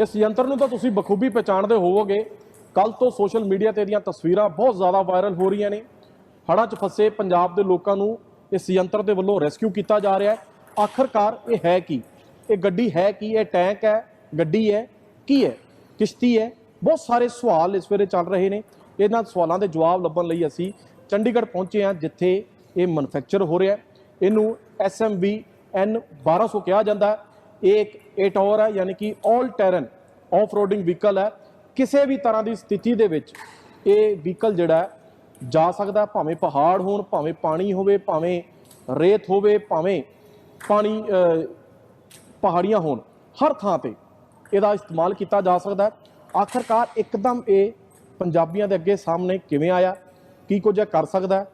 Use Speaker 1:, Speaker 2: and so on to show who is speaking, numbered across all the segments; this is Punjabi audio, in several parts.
Speaker 1: ਇਸ ਯੰਤਰ ਨੂੰ ਤਾਂ ਤੁਸੀਂ ਬਖੂਬੀ ਪਛਾਣਦੇ ਹੋਵੋਗੇ। ਕੱਲ ਤੋਂ ਸੋਸ਼ਲ ਮੀਡੀਆ ਤੇ ਇਹਦੀਆਂ ਤਸਵੀਰਾਂ ਬਹੁਤ ਜ਼ਿਆਦਾ ਵਾਇਰਲ ਹੋ ਰਹੀਆਂ ਨੇ। ਹੜ੍ਹਾਂ 'ਚ ਫਸੇ ਪੰਜਾਬ ਦੇ ਲੋਕਾਂ ਨੂੰ ਇਸ ਯੰਤਰ ਦੇ ਵੱਲੋਂ ਰੈਸਕਿਊ ਕੀਤਾ ਜਾ ਰਿਹਾ ਹੈ। ਆਖਰਕਾਰ ਇਹ ਹੈ ਕੀ? ਇਹ ਗੱਡੀ ਹੈ ਕੀ? ਇਹ ਟੈਂਕ ਹੈ? ਗੱਡੀ ਹੈ? ਕੀ ਹੈ? ਕਿਸ਼ਤੀ ਹੈ? ਬਹੁਤ ਸਾਰੇ ਸਵਾਲ ਇਸ ਵੇਲੇ ਚੱਲ ਰਹੇ ਨੇ। ਇਹਨਾਂ ਸਵਾਲਾਂ ਦੇ ਜਵਾਬ ਲੱਭਣ ਲਈ ਅਸੀਂ ਚੰਡੀਗੜ੍ਹ ਪਹੁੰਚੇ ਹਾਂ, ਜਿੱਥੇ ਇਹ ਮੈਨੂਫੈਕਚਰ ਹੋ ਰਿਹਾ ਹੈ। ਇਹਨੂੰ SMV N 1200 ਕਿਹਾ ਜਾਂਦਾ ਹੈ। ਇਹ ਇੱਕ ਇਹ ਟਾਵਰ ਹੈ, ਯਾਨੀ ਕਿ 올 ਟੈਰਨ ਆਫ ਰੋਡਿੰਗ ਵਹੀਕਲ ਹੈ। ਕਿਸੇ ਵੀ ਤਰ੍ਹਾਂ ਦੀ ਸਥਿਤੀ ਦੇ ਵਿੱਚ ਇਹ ਵਹੀਕਲ ਜਿਹੜਾ ਜਾ ਸਕਦਾ ਭਾਵੇਂ ਪਹਾੜ ਹੋਣ, ਭਾਵੇਂ ਪਾਣੀ ਹੋਵੇ, ਭਾਵੇਂ ਰੇਤ ਹੋਵੇ, ਭਾਵੇਂ ਪਾਣੀ ਪਹਾੜੀਆਂ ਹੋਣ, ਹਰ ਥਾਂ ਤੇ ਇਹਦਾ ਇਸਤੇਮਾਲ ਕੀਤਾ ਜਾ ਸਕਦਾ ਹੈ। ਆਖਰਕਾਰ ਇੱਕਦਮ ਇਹ ਪੰਜਾਬੀਆਂ ਦੇ ਅੱਗੇ ਸਾਹਮਣੇ ਕਿਵੇਂ ਆਇਆ, ਕੀ ਕੁਝ ਕਰ ਸਕਦਾ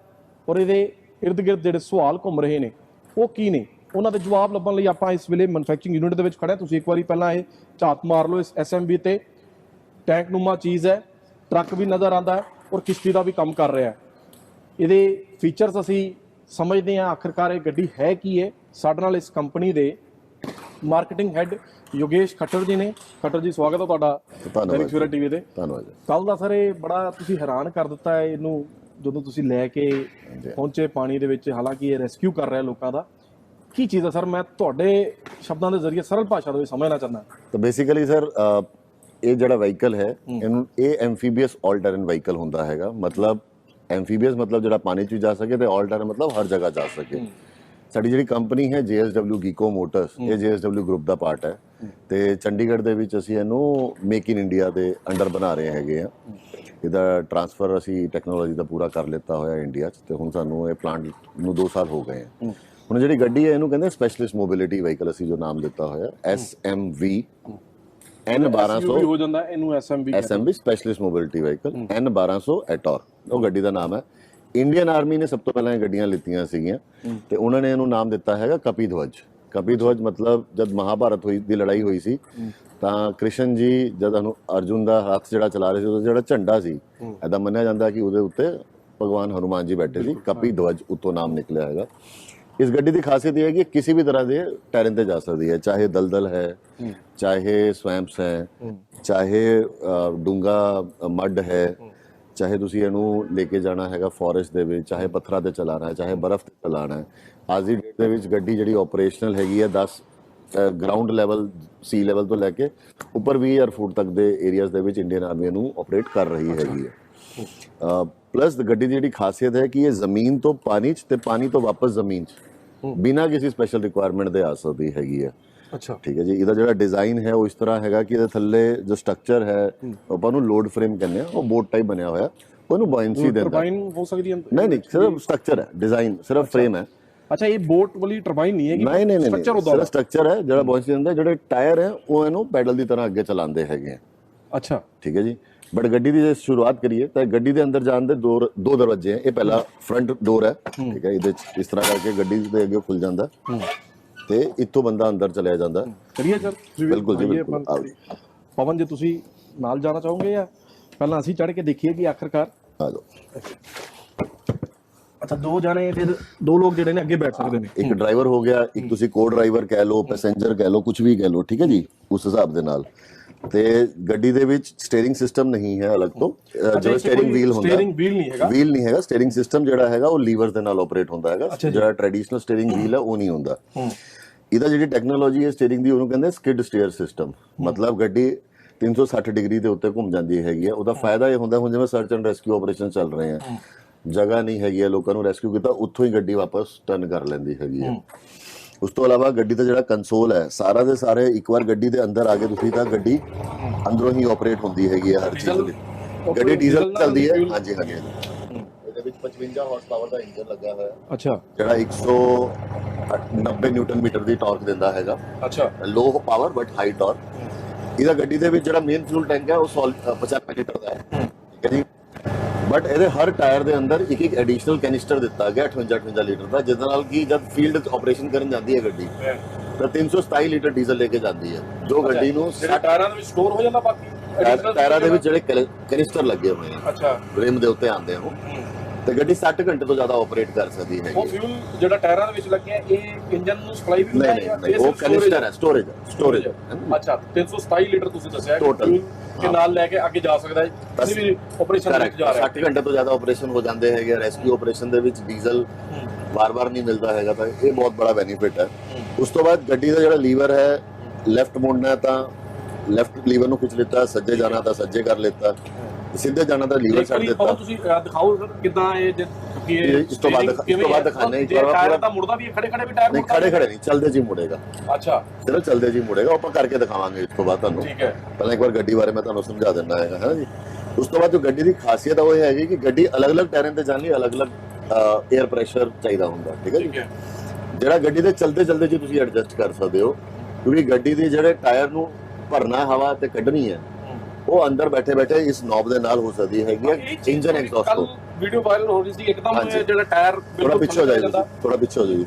Speaker 1: ਔਰ ਇਹਦੇ ਇਰਦ ਗਿਰਦ ਜਿਹੜੇ ਸਵਾਲ ਘੁੰਮ ਰਹੇ ਨੇ, ਉਹ ਕੀ ਨੇ? ਉਹਨਾਂ ਦੇ ਜਵਾਬ ਲੱਭਣ ਲਈ ਆਪਾਂ ਇਸ ਵੇਲੇ ਮੈਨੂਫੈਕਚਰਿੰਗ ਯੂਨਿਟ ਦੇ ਵਿੱਚ ਖੜੇ ਹਾਂ। ਤੁਸੀਂ ਇੱਕ ਵਾਰੀ ਪਹਿਲਾਂ ਇਹ ਝਾਤ ਮਾਰ ਲਓ ਇਸ ਐਸਐਮਬੀ ਤੇ। ਟੈਂਕ ਨੂਮਾ ਚੀਜ਼ ਹੈ ਟਰੱਕ ਵੀ ਨਜ਼ਰ ਆਉਂਦਾ ਹੈ ਔਰ ਕਿਸ਼ਤੀ ਦਾ ਵੀ ਕੰਮ ਕਰ ਰਿਹਾ ਹੈ। ਇਹਦੇ ਫੀਚਰਸ ਅਸੀਂ ਸਮਝਦੇ ਹਾਂ ਆਖਰਕਾਰ ਇਹ ਗੱਡੀ ਹੈ ਕੀ ਹੈ। ਸਾਡੇ ਨਾਲ ਇਸ ਕੰਪਨੀ ਦੇ ਮਾਰਕੀਟਿੰਗ ਹੈੱਡ ਯੋਗੇਸ਼ ਖੱਟਰ ਜੀ ਨੇ। ਖੱਟਰ ਜੀ ਸਵਾਗਤ ਹੈ ਤੁਹਾਡਾ ਦੈਨਿਕ ਸਵੇਰਾ ਟੀਵੀ ਤੇ
Speaker 2: ਧੰਨਵਾਦ
Speaker 1: ਕੱਲ ਦਾ ਸਰ ਇਹ ਬੜਾ ਤੁਸੀਂ ਹੈਰਾਨ ਕਰ ਦਿੱਤਾ ਹੈ। ਇਹਨੂੰ ਜਦੋਂ ਤੁਸੀਂ ਲੈ ਕੇ ਪਹੁੰਚੇ ਪਾਣੀ ਦੇ ਵਿੱਚ ਹਾਲਾਂਕਿ ਇਹ ਰੈਸਕਿਊ ਕਰ ਰਿਹਾ ਲੋਕਾਂ ਦਾ। ਕੀ ਚੀਜ਼ ਹੈ ਸਰ ਮੈਂ ਤੁਹਾਡੇ ਸ਼ਬਦਾਂ ਦੇ ਜ਼ਰੀਏ ਸਰਲ ਭਾਸ਼ਾ ਦੇ ਵਿੱਚ ਸਮਝਣਾ ਚਾਹੁੰਦਾ।
Speaker 2: ਤਾਂ ਬੇਸਿਕਲੀ ਸਰ ਇਹ ਜਿਹੜਾ ਵਹੀਕਲ ਹੈ ਇਹਨੂੰ ਇਹ ਐਮਫੀਬੀਅਸ ਆਲ ਟੈਰਨ ਵਹੀਕਲ ਹੁੰਦਾ ਹੈਗਾ। ਮਤਲਬ ਐਮਫੀਬੀਅਸ ਮਤਲਬ ਜਿਹੜਾ ਪਾਣੀ 'ਚ ਜਾ ਸਕੇ ਤੇ ਆਲ ਟੈਰਨ ਮਤਲਬ ਹਰ ਜਗ੍ਹਾ ਜਾ ਸਕੇ। ਸਾਡੀ ਜਿਹੜੀ ਕੰਪਨੀ ਹੈ JSW ਗੀਕੋ ਮੋਟਰਸ ਇਹ JSW ਗਰੁੱਪ ਦਾ ਪਾਰਟ ਹੈ। ਤੇ ਚੰਡੀਗੜ੍ਹ ਦੇ ਵਿੱਚ ਅਸੀਂ ਇਹਨੂੰ ਮੇਕ ਇਨ ਇੰਡੀਆ ਦੇ ਅੰਡਰ ਬਣਾ ਰਹੇ ਹੈਗੇ ਆ ਇਹਦਾ ਟਰਾਂਸਫਰ ਅਸੀਂ ਟੈਕਨੋਲੋਜੀ ਦਾ ਪੂਰਾ ਕਰ ਲਿੱਤਾ ਹੋਇਆ ਇੰਡੀਆ 'ਚ ਤੇ ਹੁਣ ਸਾਨੂੰ ਇਹ ਪਲਾਂਟ ਨੂੰ 2 ਸਾਲ ਹੋ ਗਏ ਆ। ਹੁਣ ਜਿਹੜੀ ਗੱਡੀ ਹੈ ਇਹਨੂੰ ਕਹਿੰਦੇ ਸਪੈਸ਼ਲਿਸਟ ਮੋਬਿਲਿਟੀ ਵਹੀਕਲ ਅਸੀਂ ਜੋ ਨਾਮ ਦਿੱਤਾ ਹੋਇਆ N 1200
Speaker 1: ਵੀ ਹੋ ਜਾਂਦਾ ਹੈ, ਇਹਨੂੰ SMB
Speaker 2: SMV specialist mobility vehicle N 1200 ਐਟੋਰ ਉਹ ਗੱਡੀ ਦਾ ਨਾਮ ਹੈ। ਇੰਡੀਅਨ ਆਰਮੀ ਨੇ ਸਭ ਤੋਂ ਪਹਿਲਾਂ ਇਹ ਗੱਡੀਆਂ ਲਿੱਤੀਆਂ ਸੀਗੀਆਂ ਤੇ ਉਹਨਾਂ ਨੇ ਇਹਨੂੰ ਨਾਮ ਦਿੱਤਾ ਹੈਗਾ ਕਪੀ ਧਵਜ। ਕਪੀ ਧਵਜ ਮਤਲਬ ਜਦ ਮਹਾਭਾਰਤ ਹੋਈ ਦੀ ਲੜਾਈ ਹੋਈ ਸੀ ਤਾਂ ਕ੍ਰਿਸ਼ਨ ਜੀ ਜਦ ਅਨੁ ਅਰਜੁਨ ਦਾ ਹੱਥ ਜਿਹੜਾ ਚਲਾ ਰਹੇ ਸੀ ਉਹਦਾ ਜਿਹੜਾ ਝੰਡਾ ਸੀ ਐਦਾ ਮੰਨਿਆ ਜਾਂਦਾ ਕਿ ਉਹਦੇ ਉੱਤੇ ਭਗਵਾਨ ਹਨੂਮਾਨ ਜੀ ਬੈਠੇ ਸੀ ਕਪੀ ਧਵਜ ਉਤੋਂ ਨਾਮ ਨਿਕਲਿਆ ਹੈਗਾ। ਇਸ ਗੱਡੀ ਦੀ ਖਾਸੀਅਤ ਇਹ ਹੈ ਕਿ ਕਿਸੇ ਵੀ ਤਰ੍ਹਾਂ ਦੇ ਟੈਰਨ ਤੇ ਜਾ ਸਕਦੀ ਹੈ ਚਾਹੇ ਦਲਦਲ ਹੈ ਚਾਹੇ ਸਵੈਂਪਸ ਹੈ ਚਾਹੇ ਡੂੰਗਾ ਮੱਡ ਹੈ ਚਾਹੇ ਤੁਸੀਂ ਇਹਨੂੰ ਲੈ ਕੇ ਜਾਣਾ ਹੈਗਾ ਫੋਰੈਸਟ ਦੇ ਵਿੱਚ ਚਾਹੇ ਪੱਥਰਾਂ ਤੇ ਚਲਾਣਾ ਹੈ ਚਾਹੇ ਬਰਫ਼ ਤੇ ਚਲਾਣਾ ਹੈ। ਅੱਜ ਦੀ ਡੇਟ ਦੇ ਵਿੱਚ ਗੱਡੀ ਜਿਹੜੀ ਆਪਰੇਸ਼ਨਲ ਹੈਗੀ ਹੈ 10 ਗਰਾਊਂਡ ਲੈਵਲ ਸੀ ਲੈਵਲ ਤੋਂ ਲੈ ਕੇ ਉੱਪਰ 20000 ਫੁੱਟ ਤੱਕ ਦੇ ਏਰੀਆਜ਼ ਦੇ ਵਿੱਚ ਇੰਡੀਅਨ ਆਰਮੀ ਨੂੰ ਆਪਰੇਟ ਕਰ ਰਹੀ ਹੈਗੀ ਹੈ। ਪਲੱਸ ਗੱਡੀ ਦੀ ਜਿਹੜੀ ਖਾਸੀਅਤ ਹੈ ਕਿ ਇਹ ਜ਼ਮੀਨ ਤੋਂ ਪਾਣੀ 'ਚ ਤੇ ਪਾਣੀ ਤੋਂ ਵਾਪਸ ਜ਼ਮੀਨ 'ਚ ਬਿਨਾਂ ਕਿਸੇ ਸਪੈਸ਼ਲ ਰਿਕੁਆਇਰਮੈਂਟ ਦੇ ਆ ਸਕਦੀ ਹੈਗੀ ਹੈ।
Speaker 1: ਅੱਛਾ।
Speaker 2: ਠੀਕ ਹੈ ਜੀ ਇਹਦਾ ਜਿਹੜਾ ਡਿਜ਼ਾਈਨ ਹੈ ਉਹ ਇਸ ਤਰ੍ਹਾਂ ਹੈਗਾ ਕਿ ਇਹਦੇ ਥੱਲੇ ਜੋ ਸਟਰਕਚਰ ਹੈ ਆਪਾਂ ਨੂੰ ਲੋਡ ਫਰੇਮ ਕਹਿੰਦੇ ਆ ਉਹ ਬੋਟ ਟਾਈਪ ਬਣਿਆ ਹੋਇਆ ਉਹਨੂੰ ਬਾਇੰਸੀ ਦਿੰਦਾ।
Speaker 1: ਟਰਬਾਈਨ ਹੋ ਸਕਦੀ ਹੈ?
Speaker 2: ਨਹੀਂ ਨਹੀਂ ਸਿਰਫ ਸਟਰਕਚਰ ਹੈ ਡਿਜ਼ਾਈਨ ਸਿਰਫ ਫਰੇਮ ਹੈ।
Speaker 1: ਅੱਛਾ ਇਹ ਬੋਟ ਵਾਲੀ ਟਰਬਾਈਨ ਨਹੀਂ ਹੈ
Speaker 2: ਨਹੀਂ ਨਹੀਂ ਨਹੀਂ
Speaker 1: ਸਟਰਕਚਰ
Speaker 2: ਸਿਰਫ ਸਟਰਕਚਰ ਹੈ ਜਿਹੜਾ ਬਾਇੰਸੀ ਦਿੰਦਾ ਜਿਹੜੇ ਟਾਇਰ ਹੈ ਉਹ ਇਹਨੂੰ ਪੈਡਲ ਦੀ ਤਰ੍ਹਾਂ ਅੱਗੇ ਚਲਾਉਂਦੇ ਹੈਗੇ ਆ।
Speaker 1: ਅੱਛਾ।
Speaker 2: ਠੀਕ ਹੈ ਜੀ। ਬਟ ਗੱਡੀ ਦੀ ਜੇ ਸ਼ੁਰੂਆਤ ਕਰੀਏ ਤਾਂ ਗੱਡੀ ਦੇ ਅੰਦਰ ਜਾਣ ਦੇ ਦੋ ਦੋ ਦਰਵਾਜ਼ੇ ਹੈ ਇਹ ਪਹਿਲਾ ਫਰੰਟ ਡੋਰ ਹੈ ਠੀਕ ਹੈ ਇਹਦੇ ਇਸ ਤਰ੍ਹਾਂ ਕਰਕੇ ਗੱਡੀ ਦੇ ਅੱਗੇ ਖੁੱਲ ਜਾਂਦਾ। ਤੇ ਇੱਥੋਂ ਬੰਦਾ ਅੰਦਰ ਚਲਿਆ ਜਾਂਦਾ।
Speaker 1: ਕਰੀਏ ਸਰ
Speaker 2: ਬਿਲਕੁਲ ਜੀ, ਬਿਲਕੁਲ।
Speaker 1: ਪਵਨ ਜੇ ਤੁਸੀਂ ਨਾਲ ਜਾਣਾ ਚਾਹੋਗੇ ਜਾਂ ਪਹਿਲਾਂ ਅਸੀਂ ਚੜ ਕੇ ਦੇਖੀਏ ਕਿ ਆਖਰਕਾਰ?
Speaker 2: ਆ ਜਾਓ।
Speaker 1: ਅੱਛਾ ਦੋ ਜਾਣੇ ਫਿਰ ਦੋ ਲੋਕ ਜਿਹੜੇ ਨੇ ਅੱਗੇ ਬੈਠ ਸਕਦੇ ਨੇ।
Speaker 2: ਇੱਕ ਡਰਾਈਵਰ ਹੋ ਗਿਆ ਇੱਕ ਤੁਸੀਂ ਕੋ ਡਰਾਈਵਰ ਕਹਿ ਲਓ ਪੈਸੇਂਜਰ ਕਹਿ ਲਓ ਕੁਝ ਵੀ ਕਹਿ ਲਓ ਠੀਕ ਹੈ ਜੀ ਉਸ ਹਿਸਾਬ ਦੇ ਨਾਲ। ਤੇ ਗੱਡੀ ਦੇ ਵਿੱਚ ਸਟੀਅਰਿੰਗ ਸਿਸਟਮ ਨਹੀਂ ਹੈ ਅਲੱਗ ਤੋਂ। ਜਿਹੜਾ ਸਟੀਅਰਿੰਗ ਵੀਲ ਹੁੰਦਾ
Speaker 1: ਸਟੀਅਰਿੰਗ ਵੀਲ ਨਹੀਂ ਹੈਗਾ?
Speaker 2: ਵੀਲ ਨਹੀਂ ਹੈਗਾ। ਸਟੀਅਰਿੰਗ ਸਿਸਟਮ ਜਿਹੜਾ ਹੈਗਾ ਉਹ ਲੀਵਰ ਦੇ ਨਾਲ ਆਪਰੇਟ ਹੁੰਦਾ ਹੈਗਾ। ਜਿਹੜਾ ਟ੍ਰੈਡੀਸ਼ਨਲ ਸਟੀਅਰਿੰਗ ਵੀਲ ਹੈ ਉਹ ਨਹੀਂ ਹੁੰਦਾ। ਇਹਦਾ ਜਿਹੜੀ ਟੈਕਨੋਲੋਜੀ ਹੈ ਸਟੀਅਰਿੰਗ ਦੀ ਉਹਨੂੰ ਕਹਿੰਦੇ ਸਕਿਡ ਸਟੀਅਰ ਸਿਸਟਮ ਮਤਲਬ ਗੱਡੀ 360 ਡਿਗਰੀ ਦੇ ਉੱਤੇ ਘੁੰਮ ਜਾਂਦੀ ਹੈਗੀ ਹੈ। ਉਹਦਾ ਫਾਇਦਾ ਇਹ ਹੁੰਦਾ ਹੁਣ ਜਿਵੇਂ ਸਰਚ ਐਂਡ ਰੈਸਕਿਊ ਆਪਰੇਸ਼ਨ ਚੱਲ ਰਹੇ ਆ ਜਗ੍ਹਾ ਨਹੀਂ ਹੈਗੀ ਹੈ ਲੋਕਾਂ ਨੂੰ ਰੈਸਕਿਊ ਕੀਤਾ ਉੱਥੋਂ ਹੀ ਗੱਡੀ ਵਾਪਸ ਟਰਨ ਕਰ ਲੈਂਦੀ ਹੈਗੀ ਹੈ। ਉਸ ਤੋਂ ਇਲਾਵਾ ਗੱਡੀ ਦਾ ਜਿਹੜਾ ਕੰਸੋਲ ਹੈ ਸਾਰਾ ਦੇ ਸਾਰੇ ਇੱਕ ਵਾਰ ਗੱਡੀ ਦੇ ਅੰਦਰ ਆ ਕੇ ਤੁਸੀਂ ਤਾਂ ਗੱਡੀ ਅੰਦਰੋਂ ਹੀ ਆਪਰੇਟ ਹੁੰਦੀ ਹੈਗੀ ਹੈ ਹਰ ਚੀਜ਼ ਦੀ ਗੱਡੀ ਡੀਜ਼ਲ ਚੱਲਦੀ ਹੈ ਹਾਂਜੀ ਹਾਂਜੀ ਇਹਦੇ ਵਿੱਚ 55 ਹਾਰਸ ਪਾਵਰ ਦਾ ਇੰਜਨ ਲੱਗਾ ਹੋਇਆ ਹੈ
Speaker 1: ਅੱਛਾ
Speaker 2: ਜਿਹੜਾ 190 ਨਿਊਟਨ ਮੀਟਰ ਦੀ ਟਾਰਕ ਦਿੰਦਾ ਹੈਗਾ
Speaker 1: ਅੱਛਾ
Speaker 2: low power but high torque ਇਹਦਾ ਗੱਡੀ ਦੇ ਵਿੱਚ ਜਿਹੜਾ ਮੇਨ ਫਿਊਲ ਟੈਂਕ ਹੈ ਉਹ 100 95 ਲੀਟਰ ਦਾ ਹੈ ਠੀਕ ਹੈ ਜੀ ਬਟ ਇਹਦੇ ਹਰ ਟਾਇਰ ਦੇ ਅੰਦਰ ਇੱਕ ਇੱਕ ਐਡੀਸ਼ਨਲ ਕੈਨਿਸਟਰ ਦਿੱਤਾ ਗਿਆ 58 58 ਲੀਟਰ ਦਾ ਜਿਹਦੇ ਨਾਲ ਕਿ ਜਦ ਫੀਲਡ ਆਪਰੇਸ਼ਨ ਕਰਨ ਜਾਂਦੀ ਹੈ ਗੱਡੀ ਤਾਂ 327 ਲੀਟਰ ਡੀਜ਼ਲ ਲੈ ਕੇ ਜਾਂਦੀ ਹੈ ਜੋ ਗੱਡੀ ਨੂੰ
Speaker 1: ਟਾਇਰਾਂ ਦੇ ਵਿੱਚ ਸਟੋਰ ਹੋ ਜਾਂਦਾ ਬਾਕੀ
Speaker 2: ਟਾਇਰਾਂ ਦੇ ਵਿੱਚ ਜਿਹੜੇ ਕੈਨਿਸਟਰ ਲੱਗੇ ਹੋਏ ਆ
Speaker 1: ਅੱਛਾ।
Speaker 2: ਰਿਮ ਦੇ ਉੱਤੇ ਆਉਂਦੇ ਆ ਉਹ। ਤੇ ਗੱਡੀ 60 ਘੰਟੇ ਤੋਂ ਜ਼ਿਆਦਾ ਆਪਰੇਟ ਕਰ ਸਕਦੀ ਹੈ
Speaker 1: ਉਹ ਫਿਊਲ ਜਿਹੜਾ ਟਾਇਰਾਂ ਦੇ ਵਿੱਚ ਲੱਗਿਆ ਇਹ ਇੰਜਨ ਨੂੰ ਸਪਲਾਈ ਵੀ
Speaker 2: ਨਹੀਂ ਨਹੀਂ ਉਹ ਕੈਨਿਸਟਰ ਹੈ ਸਟੋਰੇਜ ਸਟੋਰੇਜ
Speaker 1: ਅੱਛਾ 327 ਲੀਟਰ ਤੁਸੀਂ ਦੱਸਿਆ fuel ਕੇ ਨਾਲ ਲੈ ਕੇ ਅੱਗੇ ਜਾ ਸਕਦਾ ਹੈ। ਕਿਸੇ ਵੀ ਆਪਰੇਸ਼ਨ ਦੇ ਵਿੱਚ ਜਾ ਰਿਹਾ
Speaker 2: 60 ਘੰਟੇ ਤੋਂ ਜ਼ਿਆਦਾ ਆਪਰੇਸ਼ਨ ਹੋ ਜਾਂਦੇ ਹੈਗੇ ਰੈਸਕਿਊ ਆਪਰੇਸ਼ਨ ਦੇ ਵਿੱਚ ਡੀਜ਼ਲ ਵਾਰ-ਵਾਰ ਨਹੀਂ ਮਿਲਦਾ ਹੈਗਾ ਤਾਂ ਇਹ ਬਹੁਤ ਬੜਾ ਬੈਨੀਫਿਟ ਹੈ। ਉਸ ਤੋਂ ਬਾਅਦ ਗੱਡੀ ਦਾ ਜਿਹੜਾ ਲੀਵਰ ਹੈ ਲੈਫਟ ਮੋੜਨਾ ਤਾਂ ਲੈਫਟ ਲੀਵਰ ਨੂੰ ਖਿੱਚ ਲਿੱਤਾ ਸੱਜੇ ਜਾਣਾ ਤਾਂ ਸੱਜੇ ਕਰ ਲਿੱਤਾ। ਸਿੱਧੇ ਜਾਣਾ ਤਾਂ ਲੀਵਰ ਛੱਡ ਦਿੱਤਾ।
Speaker 1: ਤੁਸੀਂ ਦਿਖਾਓ ਸਰ ਕਿਦਾਂ ਇਹ ਜੇ- ਕਿ
Speaker 2: ਇਸ ਤੋਂ ਬਾਅਦ ਇਸ ਤੋਂ ਬਾਅਦ
Speaker 1: ਹੈ?
Speaker 2: ਹਾਂ, ਇੱਕ ਵਾਰ
Speaker 1: ਟਾਇਰ ਤਾਂ ਮੁੜਦਾ ਵੀ ਖੜੇ ਖੜੇ ਵੀ ਟਾਇਰ
Speaker 2: ਨਹੀਂ ਖੜੇ ਖੜੇ ਨਹੀਂ ਚੱਲਦੇ ਜੀ ਮੁੜੇਗਾ।
Speaker 1: ਅੱਛਾ।
Speaker 2: ਸਿਰਫ ਚੱਲਦੇ ਜੀ ਮੁੜੇਗਾ ਆਪਾਂ ਕਰਕੇ ਦਿਖਾਵਾਂਗੇ ਇਸ ਤੋਂ ਬਾਅਦ ਤੁਹਾਨੂੰ।
Speaker 1: ਠੀਕ ਹੈ।
Speaker 2: ਪਹਿਲਾਂ ਇੱਕ ਵਾਰ ਗੱਡੀ ਬਾਰੇ ਮੈਂ ਤੁਹਾਨੂੰ ਸਮਝਾ ਦਿੰਦਾ ਹੈਗਾ ਹੈ ਜੀ? ਉਸ ਤੋਂ ਬਾਅਦ ਜੋ ਗੱਡੀ ਦੀ ਖਾਸੀਅਤ ਉਹ ਹੈਗੀ ਕਿ ਗੱਡੀ ਅਲੱਗ-ਅਲੱਗ ਟਾਇਰਾਂ ਤੇ ਜਾਣ ਲਈ ਅਲੱਗ-ਅਲੱਗ 에ਅਰ ਪ੍ਰੈਸ਼ਰ ਚਾਹੀਦਾ ਹੁੰਦਾ ਠੀਕ ਹੈ ਜੀ?
Speaker 1: ਹੈ।
Speaker 2: ਜਿਹੜਾ ਗੱਡੀ ਦੇ ਚਲਦੇ ਚਲਦੇ ਜੀ ਤੁਸੀਂ ਐਡਜਸਟ ਕਰ ਸਕਦੇ ਹੋ ਕਿਉਂਕਿ ਗੱਡੀ ਦੇ ਜਿਹੜੇ ਟਾਇਰ ਨੂੰ ਭਰਨਾ ਹਵਾ ਤੇ ਕੱਢਣੀ ਹੈ ਉਹ ਅੰਦਰ ਬੈਠੇ ਬੈਠੇ ਇਸ ਨੌਬ ਦੇ ਨਾਲ ਹੋ ਸਕਦੀ ਹੈਗੀ ਹੈ ਇੰਜਨ ਐਗਜ਼ੌਸਟ ਤੋਂ।
Speaker 1: ਵੀਡੀਓ ਵਾਇਰਲ ਹੋ ਰਹੀ ਸੀ ਇੱਕਦਮ ਜਿਹੜਾ ਟਾਇਰ
Speaker 2: ਥੋੜਾ ਪਿੱਛੇ ਹੋ ਜਾਏਗੀ। ਥੋੜਾ ਪਿੱਛੇ ਹੋ ਜਾਏਗੀ।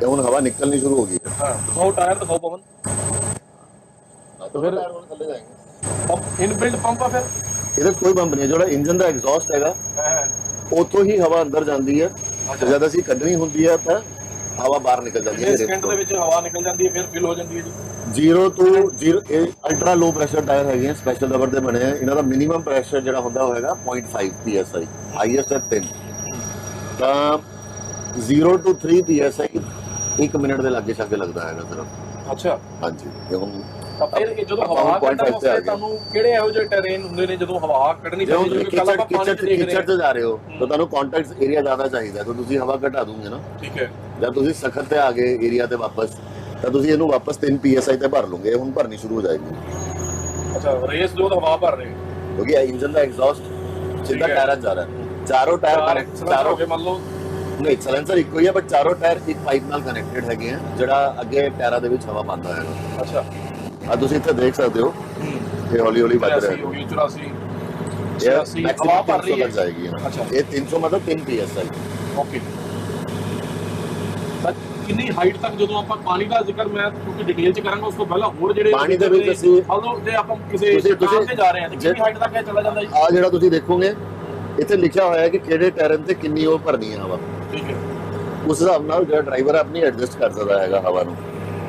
Speaker 2: ਤੇ ਹੁਣ ਹਵਾ ਨਿਕਲਣੀ ਸ਼ੁਰੂ ਹੋ ਗਈ ਹੈ।
Speaker 1: ਹਾਂ ਦਿਖਾਓ ਟਾਇਰ ਦਿਖਾਓ ਪਵਨ।
Speaker 2: ਤਾਂ ਫਿਰ ਟਾਇਰ ਹੁਣ ਥੱਲੇ ਜਾਏਂਗੇ।
Speaker 1: ਪੰਪ ਇਨਬਿਲਡ ਪੰਪ ਆ ਫਿਰ?
Speaker 2: ਇਹਦੇ ਕੋਈ ਬੰਬ ਨਹੀਂ ਜਿਹੜਾ ਇੰਜਨ ਦਾ ਐਗਜ਼ੌਸਟ ਹੈਗਾ
Speaker 1: ਹਾਂ।
Speaker 2: ਉੱਥੋਂ ਹੀ ਹਵਾ ਅੰਦਰ ਜਾਂਦੀ ਹੈ। ਜਦ ਅਸੀਂ ਕੱਢਣੀ ਹੁੰਦੀ ਹੈ ਤਾਂ ਹਵਾ ਬਾਹਰ ਨਿਕਲ ਜਾਂਦੀ ਹੈ
Speaker 1: ਇਹ ਸਕਿੰਟ ਦੇ ਵਿੱਚ ਹਵਾ ਨਿਕਲ ਜਾਂਦੀ ਹੈ ਫਿਰ ਫਿਲ ਹੋ ਜਾਂਦੀ ਹੈ ਜੀ।
Speaker 2: ਜ਼ੀਰੋ ਤੋਂ ਜ਼ੀਰੋ ਇਹ ਅਲਟਰਾ ਲੋ ਪ੍ਰੈਸ਼ਰ ਟਾਇਰ ਹੈਗੇ ਆ ਸਪੈਸ਼ਲ ਰਬਰ ਦੇ ਬਣੇ ਆ। ਇਹਨਾਂ ਦਾ ਮਿਨੀਮਮ ਪ੍ਰੈਸ਼ਰ ਜਿਹੜਾ ਹੁੰਦਾ ਹੋਏਗਾ 0.5 psi ਹਾਈਐਸਟ ਹੈ 3 ਤਾਂ 0 ਤੋਂ 3 psi 1 ਮਿੰਟ ਦੇ ਲਾਗੇ ਛਾਗੇ ਲੱਗਦਾ ਹੈਗਾ ਸਿਰਫ।
Speaker 1: ਅੱਛਾ।
Speaker 2: ਹਾਂਜੀ ਇਹ ਹੁਣ
Speaker 1: ਤਾਂ ਫਿਰ ਇਹ ਜਦੋਂ ਹਵਾ ਕੱਢਣ ਵਾਸਤੇ। ਤੁਹਾਨੂੰ ਕਿਹੜੇ ਇਹੋ ਜਿਹੇ ਟੈਰੇਨ ਹੁੰਦੇ ਨੇ ਜਦੋਂ ਹਵਾ ਕੱਢਣੀ ਪੈਂਦੀ ਕੱਲ
Speaker 2: ਕਿਚੜ ਕਿਚੜ ਕਿਚੜ
Speaker 1: ਹਾਂ।
Speaker 2: ਤੇ ਜਾ ਰਹੇ ਹੋ ਤਾਂ ਤੁਹਾਨੂੰ ਕੰਟੈਕਟ ਏਰੀਆ ਜ਼ਿਆਦਾ ਚਾਹੀਦਾ ਤਾਂ ਤੁਸੀਂ ਹਵਾ ਘਟਾ ਦੂੰਗੇ ਨਾ।
Speaker 1: ਠੀਕ ਹੈ।
Speaker 2: ਜਦ ਤੁਸੀਂ ਸਖਤ ਤੇ ਆ ਗਏ ਏਰੀਆ ਤੇ ਵਾਪਸ ਤਾਂ ਤੁਸੀਂ ਇਹਨੂੰ ਵਾਪਸ 3 psi ਤੇ ਭਰ ਲਓਗੇ ਹੁਣ ਭਰਨੀ ਸ਼ੁਰੂ ਹੋ ਜਾਏਗੀ।
Speaker 1: ਅੱਛਾ ਰੇਸ ਜੋ ਹਵਾ ਭਰ ਰਹੇ।
Speaker 2: ਕਿਉਂਕਿ ਇੰਜਨ ਦਾ ਐਗਜ਼ੌਸਟ ਸਿੱਧਾ
Speaker 1: ਹੈ।
Speaker 2: ਟਾਇਰਾਂ ਜਾ ਰਿਹਾ। ਹੈ। ਚਾਰੋਂ ਟਾਇਰ
Speaker 1: ਚਾਰ ਹੋ ਗਏ ਮੰਨ ਲਓ।
Speaker 2: ਨਹੀਂ ਸਲੈਂਸਰ ਇੱਕੋ ਹੀ ਹੈ ਬਟ ਚਾਰੋਂ ਟਾਇਰ ਇੱਕ ਪਾਈਪ ਨਾਲ ਕਨੈਕਟਡ ਹੈਗੇ ਆ ਜਿਹੜਾ ਅੱਗੇ ਟਾਇਰਾਂ ਦੇ ਵਿੱਚ ਹਵਾ ਪਾਉਂਦਾ ਹੈ
Speaker 1: ਅੱਛਾ।
Speaker 2: ਆ ਤੁਸੀਂ ਇੱਥੇ ਦੇਖ ਸਕਦੇ ਹੋ ਇਹ ਹੌਲੀ ਹੌਲੀ ਵੱਧ
Speaker 1: 83
Speaker 2: ਰਿਹਾ
Speaker 1: ਹੋ। ਗਈ 84
Speaker 2: ਹੈ
Speaker 1: 86 ਹਵਾ ਭਰ ਰਹੀ
Speaker 2: ਲੱਗ
Speaker 1: ਹੈ
Speaker 2: ਜਾਏਗੀ।
Speaker 1: ਅੱਛਾ।
Speaker 2: ਇਹ 300 ਮਤਲਬ 3 psi
Speaker 1: ਓਕੇ। ਤਾਂ ਕਿੰਨੀ ਹਾਈਟ ਤੱਕ ਜਦੋਂ ਆਪਾਂ ਪਾਣੀ ਦਾ ਜ਼ਿਕਰ ਮੈਂ ਕਿਉਂਕਿ ਡਿਟੇਲ ਚ ਕਰਾਂਗਾ ਉਸ ਤੋਂ ਪਹਿਲਾਂ ਹੋਰ ਜਿਹੜੇ
Speaker 2: ਪਾਣੀ ਦੇ ਵਿੱਚ ਅਸੀਂ-
Speaker 1: ਹਲੋ ਜੇ ਆਪਾਂ ਕਿਸੇ
Speaker 2: ਤੁਸੀਂ-
Speaker 1: ਤੇ ਜਾ ਰਹੇ ਹਾਂ ਤੇ ਕਿੰਨੀ ਹਾਈਟ ਤੱਕ ਇਹ ਚਲਾ ਜਾਂਦਾ ਜੀ?
Speaker 2: ਆ ਜਿਹੜਾ ਤੁਸੀਂ ਦੇਖੋਗੇ ਇੱਥੇ ਲਿਖਿਆ ਹੋਇਆ ਹੈ ਕਿ ਕਿਹੜੇ ਟਾਇਰਾਂ ਤੇ ਕਿੰਨੀ ਉਹ ਭਰਨੀ ਹੈ ਹਵਾ।
Speaker 1: ਠੀਕ ਹੈ।
Speaker 2: ਉਸ ਹਿਸਾਬ ਨਾਲ ਜਿਹੜਾ ਡਰਾਈਵਰ ਹੈ ਆਪਣੀ ਐਡਜਸਟ ਕਰ ਸਕਦਾ ਹੈਗਾ ਹਵਾ ਨੂੰ।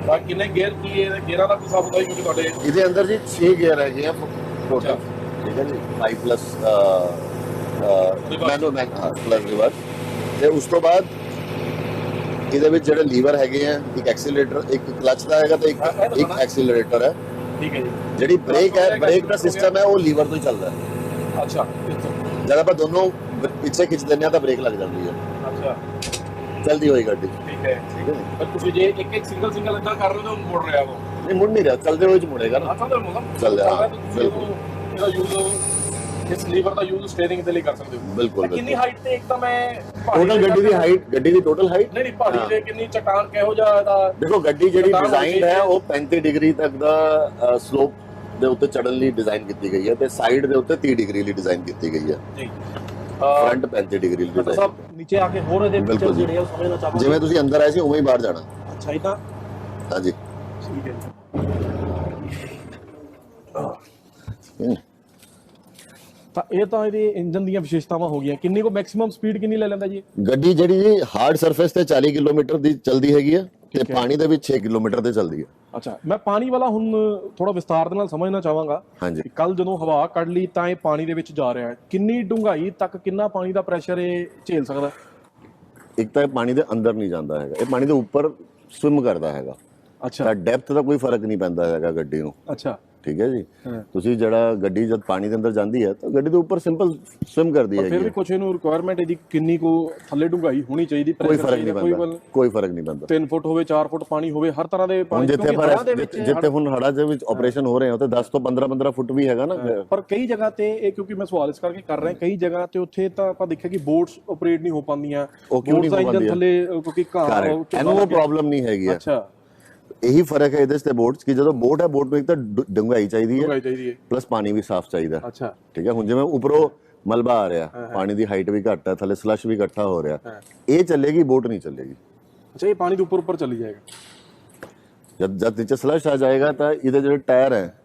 Speaker 1: ਤਾਂ ਕਿੰਨੇ ਗੇਅਰ ਕੀ ਇਹ ਗੇਅਰਾਂ ਦਾ ਹਿਸਾਬ ਹੁੰਦਾ ਜੀ ਕਿਉਂਕਿ ਤੁਹਾਡੇ
Speaker 2: ਇਹਦੇ ਅੰਦਰ ਜੀ 6 ਗੇਅਰ ਹੈਗੇ ਆ ਟੋਟਲ ਠੀਕ ਹੈ ਜੀ? 5 ਪਲੱਸ ਮੈਨੂ ਮੈਨ ਪਲੱਸ ਰਿਵਰਸ ਤੇ ਉਸ ਤੋਂ ਬਾਅਦ ਇਹਦੇ ਵਿੱਚ ਜਿਹੜੇ ਲੀਵਰ ਹੈਗੇ ਆ ਇੱਕ ਐਕਸੀਲਰੇਟਰ ਇੱਕ ਕਲਚ ਦਾ ਹੈਗਾ ਤੇ ਇੱਕ ਇੱਕ। ਐਕਸੀਲਰੇਟਰ ਹੈ।
Speaker 1: ਠੀਕ ਹੈ ਜੀ।
Speaker 2: ਜਿਹੜੀ ਬ੍ਰੇਕ ਹੈ ਬ੍ਰੇਕ ਦਾ। ਸਿਸਟਮ ਹੈ ਉਹ ਲੀਵਰ ਤੋਂ ਹੀ ਚੱਲਦਾ ਹੈ।
Speaker 1: ਅੱਛਾ
Speaker 2: ਜਦ ਆਪਾਂ ਦੋਨੋਂ ਪਿੱਛੇ ਖਿੱਚ ਦਿੰਦੇ ਆ ਤਾਂ ਬ੍ਰੇਕ ਲੱਗ ਜਾਂਦੀ ਹੈ।
Speaker 1: ਅੱਛਾ।
Speaker 2: ਚਲਦੀ ਹੋਈ ਗੱਡੀ।
Speaker 1: ਠੀਕ ਹੈ
Speaker 2: ਠੀਕ ਹੈ?
Speaker 1: ਪਰ ਤੁਸੀਂ ਜੇ ਇੱਕ ਇੱਕ ਸਿੰਗਲ ਸਿੰਗਲ ਇਦਾਂ ਕਰ ਰਹੇ ਹੋ ਤਾਂ ਮੁੜ ਰਿਹਾ ਉਹ।
Speaker 2: ਨਹੀਂ ਮੁੜ ਨਹੀਂ ਰਿਹਾ। ਚੱਲਦੇ ਹੋਏ ਚ ਮੁੜੇਗਾ ਨਾ।
Speaker 1: ਅੱਛਾ ਤਾਂ ਮਤਲਬ
Speaker 2: ਚੱਲ ਰਿਹਾ, ਹਾਂ,
Speaker 1: ਇਹਨੂੰ- ਇਹਦਾ ਯੂਜ਼ ਇਸ ਲੀਵਰ ਦਾ ਯੂਜ਼ ਸਟੀਅਰਿੰਗ ਦੇ ਲਈ ਕਰ ਸਕਦੇ ਹੋ।
Speaker 2: ਬਿਲਕੁਲ
Speaker 1: ਤਾਂ ਕਿੰਨੀ
Speaker 2: ਬਿਲਕੁਲ
Speaker 1: ਹਾਈਟ ਤੇ ਇੱਕਦਮ ਹੈ ਪਹਾੜੀ
Speaker 2: ਟੋਟਲ
Speaker 1: ਤੇ
Speaker 2: ਗੱਡੀ ਦੀ ਹਾਈਟ ਗੱਡੀ ਦੀ ਟੋਟਲ ਹਾਈਟ
Speaker 1: ਨਹੀਂ ਨਹੀਂ ਪਹਾੜੀ। ਤੇ ਕਿੰਨੀ ਚਟਾਨ ਕਿਹੋ ਜਿਹਾ ਇਹਦਾ
Speaker 2: ਦੇਖੋ ਗੱਡੀ ਜਿਹੜੀ
Speaker 1: ਹੋਣੀ
Speaker 2: ਹੈ ਉਹ 35 ਡਿਗਰੀ ਤੱਕ ਦਾ ਸਲੋਪ ਦੇ ਉੱਤੇ ਚੜਨ ਲਈ ਡਿਜ਼ਾਈਨ ਕੀਤੀ ਗਈ ਹੈ ਤੇ ਸਾਈਡ ਦੇ ਉੱਤੇ 30 ਡਿਗਰੀ ਲਈ ਡਿਜ਼ਾਈਨ ਕੀਤੀ ਗਈ ਹੈ।
Speaker 1: ਜੀ।
Speaker 2: ਫਰੰਟ 35 ਡਿਗਰੀ ਲਈ design
Speaker 1: ਸਾਹਿਬ ਨੀਚੇ ਆ ਕੇ ਹੋਰ ਇਹਦੇ
Speaker 2: ਜੀ।
Speaker 1: ਜਿਹੜੇ ਆ ਸਮਝਣਾ ਚਾਹਾਂਗੇ
Speaker 2: ਜਿਵੇਂ ਤੁਸੀਂ ਅੰਦਰ ਆਏ ਸੀ ਉਵੇਂ ਹੀ ਬਾਹਰ ਜਾਣਾ।
Speaker 1: ਅੱਛਾ ਤਾਂ
Speaker 2: ਹਾਂਜੀ।
Speaker 1: ਠੀਕ ਹੈ। ਤਾਂ ਇਹ ਤਾਂ ਇਹਦੇ ਇੰਜਨ ਦੀਆਂ ਵਿਸ਼ੇਸ਼ਤਾਵਾਂ ਹੋ ਗਈਆਂ। ਕਿੰਨੀ ਕੋ ਮੈਕਸਿਮਮ ਸਪੀਡ ਕਿੰਨੀ ਲੈ ਲੈਂਦਾ ਜੀ?
Speaker 2: ਗੱਡੀ ਜਿਹੜੀ ਜੀ ਹਾਰਡ ਸਰਫੇਸ ਤੇ 40 ਕਿਲੋਮੀਟਰ ਦੀ ਚੱਲਦੀ ਹੈਗੀ ਹੈ ਤੇ ਪਾਣੀ ਦੇ ਵਿੱਚ 6 ਕਿਲੋਮੀਟਰ ਤੇ ਚੱਲਦੀ ਹੈ।
Speaker 1: ਅੱਛਾ ਮੈਂ ਪਾਣੀ ਵਾਲਾ ਹੁਣ ਥੋੜਾ ਵਿਸਤਾਰ ਦੇ ਨਾਲ ਸਮਝਣਾ ਚਾਹਾਂਗਾ
Speaker 2: ਹਾਂਜੀ।
Speaker 1: ਕੱਲ ਜਦੋਂ ਹਵਾ ਕੱਢ ਲਈ ਤਾਂ ਇਹ ਪਾਣੀ ਦੇ ਵਿੱਚ ਜਾ ਰਿਹਾ ਹੈ। ਕਿੰਨੀ ਡੂੰਘਾਈ ਤੱਕ ਕਿੰਨਾ ਪਾਣੀ ਦਾ ਪ੍ਰੈਸ਼ਰ ਇਹ ਝੇਲ ਸਕਦਾ ਹੈ?
Speaker 2: ਇੱਕ ਤਾਂ ਇਹ ਪਾਣੀ ਦੇ ਅੰਦਰ ਨਹੀਂ ਜਾਂਦਾ ਹੈਗਾ। ਇਹ ਪਾਣੀ ਦੇ ਉੱਪਰ ਸਵਿਮ ਕਰਦਾ ਹੈਗਾ।
Speaker 1: ਅੱਛਾ।
Speaker 2: ਤਾਂ ਡੈਪਥ ਦਾ ਕੋਈ ਫ਼ਰਕ ਨਹੀਂ ਪੈਂਦਾ ਹੈਗਾ ਗੱਡੀ ਨੂੰ।
Speaker 1: ਅੱਛਾ।
Speaker 2: ਠੀਕ ਹੈ ਜੀ?
Speaker 1: ਹਾਂ।
Speaker 2: ਤੁਸੀਂ ਜਿਹੜਾ ਗੱਡੀ ਜਦ ਪਾਣੀ ਦੇ ਅੰਦਰ ਜਾਂਦੀ ਹੈ ਤਾਂ ਗੱਡੀ ਦੇ ਉੱਪਰ ਸਿੰਪਲ ਸਵਿਮ ਕਰਦੀ ਹੈਗੀ
Speaker 1: ਫਿਰ
Speaker 2: ਹੈ।
Speaker 1: ਵੀ ਕੁਛ ਇਹਨੂੰ ਰਿਕੁਆਇਰਮੈਂਟ ਇਹਦੀ ਕਿੰਨੀ ਕੋ ਥੱਲੇ ਡੂੰਘਾਈ ਹੋਣੀ ਚਾਹੀਦੀ
Speaker 2: ਕੋਈ ਫ਼ਰਕ ਨਹੀਂ ਪੈਂਦਾ ਕੋਈ ਫ਼ਰਕ ਨਹੀਂ ਪੈਂਦਾ।
Speaker 1: 3 ਫੁੱਟ ਹੋਵੇ 4 ਫੁੱਟ ਪਾਣੀ ਹੋਵੇ ਹਰ ਤਰ੍ਹਾਂ ਦੇ ਪਾਣੀ
Speaker 2: ਜਿੱਥੇ ਪਰ ਜਿੱਥੇ ਹੁਣ ਹੜਾ ਦੇ ਵਿੱਚ ਆਪਰੇਸ਼ਨ ਹੋ ਰਹੇ ਹੋ ਤੇ 10 ਤੋਂ 15 15 ਫੁੱਟ ਵੀ ਹੈਗਾ ਨਾ।
Speaker 1: ਪਰ ਕਈ ਜਗ੍ਹਾ ਤੇ ਇਹ ਕਿਉਂਕਿ ਮੈਂ ਸਵਾਲ ਇਸ ਕਰਕੇ ਕਰ ਰਿਹਾ ਕਈ ਜਗ੍ਹਾ ਤੇ ਉੱਥੇ ਤਾਂ ਆਪਾਂ ਦੇਖਿਆ ਕਿ ਬੋਟਸ ਆਪਰੇਟ ਨਹੀਂ ਹੋ ਪਾਉਂਦੀਆਂ। ਦਾ
Speaker 2: ਹੋ
Speaker 1: engine
Speaker 2: ਪਾਉਂਦੀਆਂ?
Speaker 1: ਥੱਲੇ ਕਿਉਂਕਿ ਘਾਹ
Speaker 2: ਇਹਨੂੰ ਉਹ ਪ੍ਰੋਬਲਮ ਨਹੀਂ ਹੈਗੀ ਹੈ
Speaker 1: ਅੱਛਾ।
Speaker 2: ਇਹੀ ਫ਼ਰਕ ਹੈ ਇਹਦੇ ਤੇ ਬੋਟ 'ਚ ਕਿ ਜਦੋਂ ਬੋਟ ਹੈ ਬੋਟ ਨੂੰ ਇੱਕ ਤਾਂ ਡੁ- ਡੂੰਘਾਈ ਚਾਹੀਦੀ ਹੈ
Speaker 1: ਡੂੰਘਾਈ ਚਾਹੀਦੀ ਹੈ।
Speaker 2: ਪਲੱਸ ਪਾਣੀ ਵੀ ਸਾਫ਼ ਚਾਹੀਦਾ।
Speaker 1: ਅੱਛਾ।
Speaker 2: ਠੀਕ ਹੈ ਹੁਣ ਜਿਵੇਂ ਉੱਪਰੋਂ ਮਲਬਾ ਆ ਰਿਹਾ ਪਾਣੀ ਦੀ ਹਾਈਟ ਵੀ ਘੱਟ ਹੈ ਥੱਲੇ ਸਲਸ਼ ਵੀ ਇਕੱਠਾ ਹੋ ਰਿਹਾ। ਇਹ ਚੱਲੇਗੀ ਬੋਟ ਨਹੀਂ ਚੱਲੇਗੀ।
Speaker 1: ਅੱਛਾ ਇਹ ਪਾਣੀ ਦੇ ਉੱਪਰ ਉੱਪਰ ਚਲੀ ਜਾਏਗਾ।
Speaker 2: ਜਦ ਜਦ ਨੀਚੇ ਸਲਸ਼ ਆ ਜਾਏਗਾ ਤਾਂ ਇਹਦੇ ਜਿਹੜੇ ਟਾਇਰ ਹੈ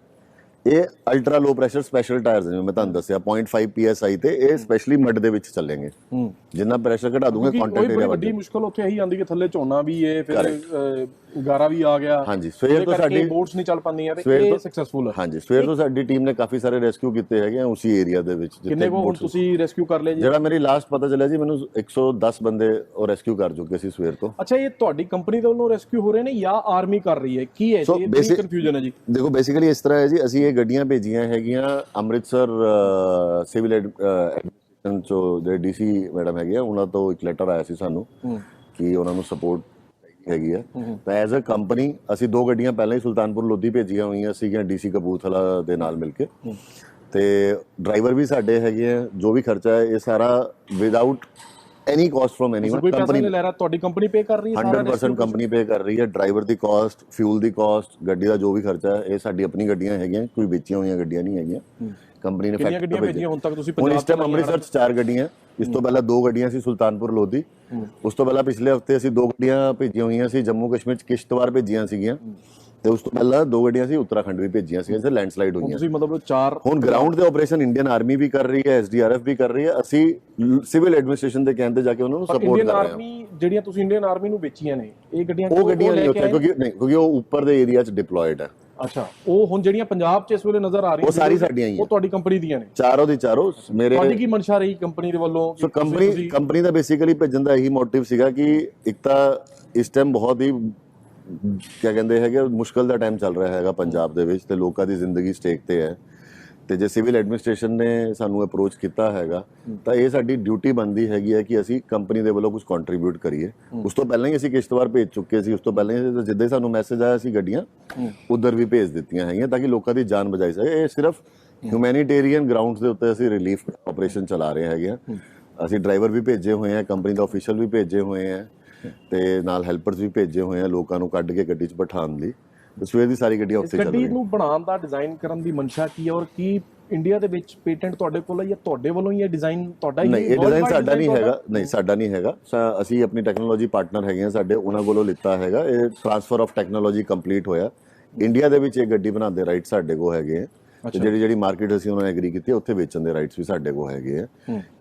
Speaker 2: ਇਹ ultra low pressure special tyres ਨੇ ਮੈਂ ਤੁਹਾਨੂੰ ਦੱਸਿਆ 0.5 psi ਤੇ ਇਹ ਸਪੈਸ਼ਲੀ ਮੱਡ ਦੇ ਵਿੱਚ ਚੱਲेंगे
Speaker 1: ਹੂੰ
Speaker 2: ਜਿੰਨਾ ਪ੍ਰੈਸ਼ਰ ਘਟਾ ਦੂੰਗਾ
Speaker 1: ਕਿਉਂਕਿ
Speaker 2: ਕੰਟੈਂਟ
Speaker 1: ਕੋਈ
Speaker 2: ਏਰੀਆ
Speaker 1: ਬੜੀ ਵੱਡੀ ਮੁਸ਼ਕਲ ਉੱਥੇ ਇਹੀ ਆਂਦੀ ਕਿ ਥੱਲੇ ਝੋਨਾ ਵੀ ਹੈ ਫਿਰ ਅਹ, ਗਾਰਾ ਵੀ ਆ ਗਿਆ
Speaker 2: ਹਾਂਜੀ ਸਵੇਰ ਤੋਂ ਸਾਡੀ
Speaker 1: ਬੋਟਸ ਨਹੀਂ ਚੱਲ ਪਾਉਂਦੀਆਂ ਤੇ
Speaker 2: ਸਵੇਰ
Speaker 1: ਇਹ
Speaker 2: ਤੋਂ-
Speaker 1: ਸਕਸੈਸਫੁਲ ਹੈ
Speaker 2: ਹਾਂਜੀ ਸਵੇਰ ਤੋਂ ਸਾਡੀ ਟੀਮ ਨੇ ਕਾਫੀ ਸਾਰੇ ਰੈਸਕਿਊ ਕੀਤੇ ਹੈਗੇ ਆ ਉਸੇ ਏਰੀਆ ਦੇ ਵਿੱਚ
Speaker 1: ਕਿੰਨੇ ਕੋ ਹੁਣ
Speaker 2: boats-
Speaker 1: ਤੁਸੀਂ ਰੈਸਕਿਊ ਕਰ ਲਏ ਜੀ
Speaker 2: ਜਿਹੜਾ ਮੇਰੀ ਲਾਸਟ ਪਤਾ ਚੱਲਿਆ ਜੀ ਮੈਨੂੰ 110 ਬੰਦੇ ਉਹ ਰੈਸਕਿਊ ਕਰ ਚੁੱਕੇ ਸੀ ਸਵੇਰ ਤੋਂ
Speaker 1: ਅੱਛਾ ਇਹ ਤੁਹਾਡੀ ਕੰਪਨੀ ਦੇ ਵੱਲੋਂ ਰੈਸਕਿਊ ਹੋ ਰਹੇ ਨੇ ਜਾਂ ਆਰਮੀ ਕਰ ਰਹੀ ਹੈ ਕੀ ਹੈ
Speaker 2: So,
Speaker 1: ਜੀ ਇਹ
Speaker 2: basic-
Speaker 1: ਕਨਫਿਊਜ਼ਨ ਹੈ ਜੀ
Speaker 2: ਦੇਖੋ ਬੇਸਿਕਲੀ ਇਸ ਤਰ੍ਹਾਂ ਹੈ ਜੀ ਅਸੀਂ ਇਹ ਗੱਡੀਆਂ ਭੇਜੀਆਂ ਹੈਗੀਆਂ ਅੰਮ੍ਰਿਤਸਰ ਸਿਵਲ ਐਡਮਿਨਿਸਟ੍ਰੇਸ਼ਨ ਚੋਂ ਜਿਹੜੇ ਡੀਸੀ ਮੈਡਮ ਹੈਗੇ ਆ ਉਹਨਾਂ ਤੋਂ ਇੱਕ ਲੈਟਰ ਆਇਆ ਸੀ ਸਾਨੂੰ ਕਿ ਉਹਨਾਂ ਨੂੰ ਸਪੋਰਟ ਹੈਗੀ ਆ। ਤਾਂ ਐਜ਼ ਅ ਕੰਪਨੀ ਅਸੀਂ ਦੋ ਗੱਡੀਆਂ ਪਹਿਲਾਂ ਹੀ ਸੁਲਤਾਨਪੁਰ ਲੋਧੀ ਭੇਜੀਆਂ ਹੋਈਆਂ ਸੀਗੀਆਂ ਡੀਸੀ ਕਪੂਰਥਲਾ ਦੇ ਨਾਲ ਮਿਲ ਕੇ। ਤੇ ਡਰਾਈਵਰ ਵੀ ਸਾਡੇ ਹੈਗੇ ਆ ਜੋ ਵੀ ਖਰਚਾ ਹੈ ਇਹ ਸਾਰਾ without any cost from anyone
Speaker 1: ਕੋਈ ਪੈਸਾ
Speaker 2: ਕੰਪਨੀ
Speaker 1: ਨਹੀਂ ਲੈ ਰਿਹਾ ਤੁਹਾਡੀ ਕੰਪਨੀ ਪੇ ਕਰ ਰਹੀ ਹੈ ਸਾਰਾ
Speaker 2: 100% ਕੰਪਨੀ ਪੇ ਕਰ ਰਹੀ ਹੈ ਡਰਾਈਵਰ ਦੀ ਕਾਸਟ ਫਿਊਲ ਦੀ ਕਾਸਟ ਗੱਡੀ ਦਾ ਜੋ ਵੀ ਖਰਚਾ ਹੈ ਇਹ ਸਾਡੀ ਆਪਣੀ ਗੱਡੀਆਂ ਹੈਗੀਆਂ ਕੋਈ ਵੇਚੀਆਂ ਹੋਈਆਂ ਗੱਡੀਆਂ ਨਹੀਂ ਹੈਗੀਆਂ। ਕੰਪਨੀ ਨੇ
Speaker 1: ਕਿੰਨੀਆਂ ਗੱਡੀਆਂ ਭੇਜੀਆਂ। ਹੁਣ ਤੱਕ ਤੁਸੀਂ
Speaker 2: ਹੁਣ ਇਸ ਟਾਈਮ ਅੰਮ੍ਰਿਤਸਰ ਚ ਚਾਰ ਗੱਡੀਆਂ। ਇਸ ਤੋਂ ਪਹਿਲਾਂ ਦੋ ਗੱਡੀਆਂ ਸੀ ਸੁਲਤਾਨਪੁਰ ਲੋਧੀ। ਉਸ ਤੋਂ ਪਹਿਲਾਂ ਪਿਛਲੇ ਹਫ਼ਤੇ ਅਸੀਂ ਦੋ ਗੱਡੀਆਂ ਭੇਜੀਆਂ ਹੋਈਆਂ ਸੀ ਜੰਮੂ ਕਸ਼ਮੀਰ ਚ ਕਿਸ਼ਤਵਾੜ ਭੇਜੀਆਂ ਸੀਗੀਆਂ। ਤੇ ਉਸ ਤੋਂ ਪਹਿਲਾਂ ਦੋ ਗੱਡੀਆਂ ਸੀ ਉੱਤਰਾਖੰਡ ਵੀ ਭੇਜੀਆਂ ਸੀ ਜਿੱਥੇ ਲੈਂਡਸਲਾਈਡ ਹੋਈਆਂ
Speaker 1: ਤੁਸੀਂ ਮਤਲਬ ਚਾਰ
Speaker 2: ਹੁਣ ਗਰਾਊਂਡ ਤੇ ਆਪਰੇਸ਼ਨ ਇੰਡੀਅਨ ਆਰਮੀ ਵੀ ਕਰ ਰਹੀ ਹੈ ਐਸਡੀਆਰਐਫ ਵੀ ਕਰ ਰਹੀ ਹੈ। ਅਸੀਂ ਸਿਵਲ ਐਡਮਿਨਿਸਟ੍ਰੇਸ਼ਨ ਦੇ ਕਹਿਣ ਤੇ ਜਾ ਕੇ ਉਹਨਾਂ ਨੂੰ ਸਪੋਰਟ
Speaker 1: ਇੰਡੀਅਨ
Speaker 2: ਕਰ ਰਹੇ ਹਾਂ।
Speaker 1: ਆਰਮੀ ਜਿਹੜੀਆਂ ਤੁਸੀਂ ਇੰਡੀਅਨ ਆਰਮੀ ਨੂੰ ਵੇਚੀਆਂ ਨੇ ਇਹ ਗੱਡੀਆਂ
Speaker 2: ਉਹ ਗੱਡੀਆਂ ਨਹੀਂ ਉੱਥੇ? ਕਿਉਂਕਿ ਨਹੀਂ ਕਿਉਂਕਿ ਉਹ ਉੱਪਰ ਦੇ ਏਰੀਆ 'ਚ ਡਿਪਲੋਇਡ ਹੈ।
Speaker 1: ਅੱਛਾ ਉਹ ਹੁਣ ਜਿਹੜੀਆਂ ਪੰਜਾਬ 'ਚ ਇਸ ਵੇਲੇ ਨਜ਼ਰ ਆ ਰਹੀਆਂ
Speaker 2: ਉਹ ਸਾਰੀ ਸਾਡੀਆਂ ਹੀ
Speaker 1: ਉਹ ਤੁਹਾਡੀ ਕੰਪਨੀ ਦੀਆਂ ਨੇ?
Speaker 2: ਚਾਰੋਂ ਦੀ ਚਾਰੋਂ ਮੇਰੇ
Speaker 1: ਤੁਹਾਡੀ ਕੀ ਮਨਸ਼ਾ ਰਹੀ ਕੰਪਨੀ ਦੇ ਵੱਲੋਂ?
Speaker 2: ਸੋ ਕੰਪਨੀ ਕੰਪਨੀ ਦਾ ਬੇਸਿਕਲੀ ਭੇਜਣ ਦਾ ਇਹੀ ਮੋਟਿਵ ਸੀਗਾ ਕਿ ਇੱਕ ਤਾਂ ਇਸ ਟਾਈਮ ਬਹੁਤ ਹੀ ਕੀ ਕਹਿੰਦੇ ਹੈਗੇ ਮੁਸ਼ਕਲ ਦਾ ਟਾਈਮ ਚੱਲ ਰਿਹਾ ਹੈਗਾ ਪੰਜਾਬ ਦੇ ਵਿੱਚ ਤੇ ਲੋਕਾਂ ਦੀ ਜ਼ਿੰਦਗੀ ਸਟੇਕ ਤੇ ਹੈ। ਤੇ ਜੇ ਸਿਵਲ ਐਡਮਿਨਿਸਟ੍ਰੇਸ਼ਨ ਨੇ ਸਾਨੂੰ ਅਪਰੋਚ ਕੀਤਾ ਹੈਗਾ ਤਾਂ ਇਹ ਸਾਡੀ ਡਿਊਟੀ ਬਣਦੀ ਹੈਗੀ ਹੈ ਕਿ ਅਸੀਂ ਕੰਪਨੀ ਦੇ ਵੱਲੋਂ ਕੁਝ ਕੰਟਰੀਬਿਊਟ ਕਰੀਏ। ਉਸ ਤੋਂ ਪਹਿਲਾਂ ਹੀ ਅਸੀਂ ਕਿਸ਼ਤਵਾੜ ਭੇਜ ਚੁੱਕੇ ਸੀ ਉਸ ਤੋਂ ਪਹਿਲਾਂ ਹੀ ਜਿੱਦਾਂ ਹੀ ਸਾਨੂੰ ਮੈਸੇਜ ਆਇਆ ਸੀ ਗੱਡੀਆਂ ਉਧਰ ਵੀ ਭੇਜ ਦਿੱਤੀਆਂ ਹੈਗੀਆਂ ਤਾਂ ਕਿ ਲੋਕਾਂ ਦੀ ਜਾਨ ਬਚਾਈ ਸਕੇ। ਇਹ ਸਿਰਫ ਹਿਊਮੈਨਿਟੇਰੀਅਨ ਗਰਾਊਂਡਸ ਦੇ ਉੱਤੇ ਅਸੀਂ ਰਿਲੀਫ ਆਪਰੇਸ਼ਨ ਚਲਾ ਰਹੇ ਹੈਗੇ ਆ। ਅਸੀਂ ਡਰਾਈਵਰ ਵੀ ਭੇਜੇ ਹੋਏ ਆ ਕੰਪਨੀ ਦਾ ਅਫੀਸ਼ੀਅਲ ਵੀ ਭੇਜੇ ਹੋਏ ਆ। ਤੇ ਨਾਲ ਹੈਲਪਰਸ ਵੀ ਭੇਜੇ ਹੋਏ ਆ ਲੋਕਾਂ ਨੂੰ ਕੱਢ ਕੇ ਗੱਡੀ 'ਚ ਬਿਠਾਉਣ ਲਈ। ਸਵੇਰ ਦੀ ਸਾਰੀ ਗੱਡੀਆਂ ਉੱਥੇ ਚੱਲ
Speaker 1: ਗੱਡੀ
Speaker 2: ਰਹੀਆਂ
Speaker 1: ਨੂੰ ਬਣਾਉਣ ਦਾ ਡਿਜ਼ਾਈਨ ਕਰਨ ਦੀ ਮਨਸ਼ਾ ਕੀ ਹੈ ਔਰ ਕੀ ਇੰਡੀਆ ਦੇ ਵਿੱਚ ਪੇਟੈਂਟ ਤੁਹਾਡੇ ਕੋਲ ਹੈ ਜਾਂ ਤੁਹਾਡੇ ਵੱਲੋਂ ਹੀ ਇਹ ਡਿਜ਼ਾਈਨ ਤੁਹਾਡਾ ਹੀ
Speaker 2: ਨਹੀਂ ਇਹ ਡਿਜ਼ਾਈਨ ਸਾਡਾ ਨਹੀਂ ਹੈਗਾ। ਨਹੀਂ ਸਾਡਾ ਨਹੀਂ ਹੈਗਾ। ਅਸੀਂ ਆਪਣੀ ਟੈਕਨੋਲੋਜੀ ਪਾਰਟਨਰ ਹੈਗੇ ਆ ਸਾਡੇ ਉਹਨਾਂ ਕੋਲੋਂ ਲਿੱਤਾ ਹੈਗਾ। ਇਹ ਟ੍ਰਾਂਸਫਰ ਆਫ ਟੈਕਨੋਲੋਜੀ ਕੰਪਲੀਟ ਹੋਇਆ। ਇੰਡੀਆ ਦੇ ਵਿੱਚ ਇਹ ਗੱਡੀ ਬਣਾਉਣ ਦੇ ਰਾਈਟ ਸਾਡੇ ਕੋਲ ਹੈਗੇ ਆ। ਤੇ ਜਿਹੜੀ ਜਿਹੜੀ ਮਾਰਕੀਟ ਅਸੀਂ ਉਹਨਾਂ ਨੇ ਐਗਰੀ ਕੀਤੀ ਉੱਥੇ ਵੇਚਣ ਦੇ ਰਾਈਟਸ ਵੀ ਸਾਡੇ ਕੋਲ ਹੈਗੇ ਆ।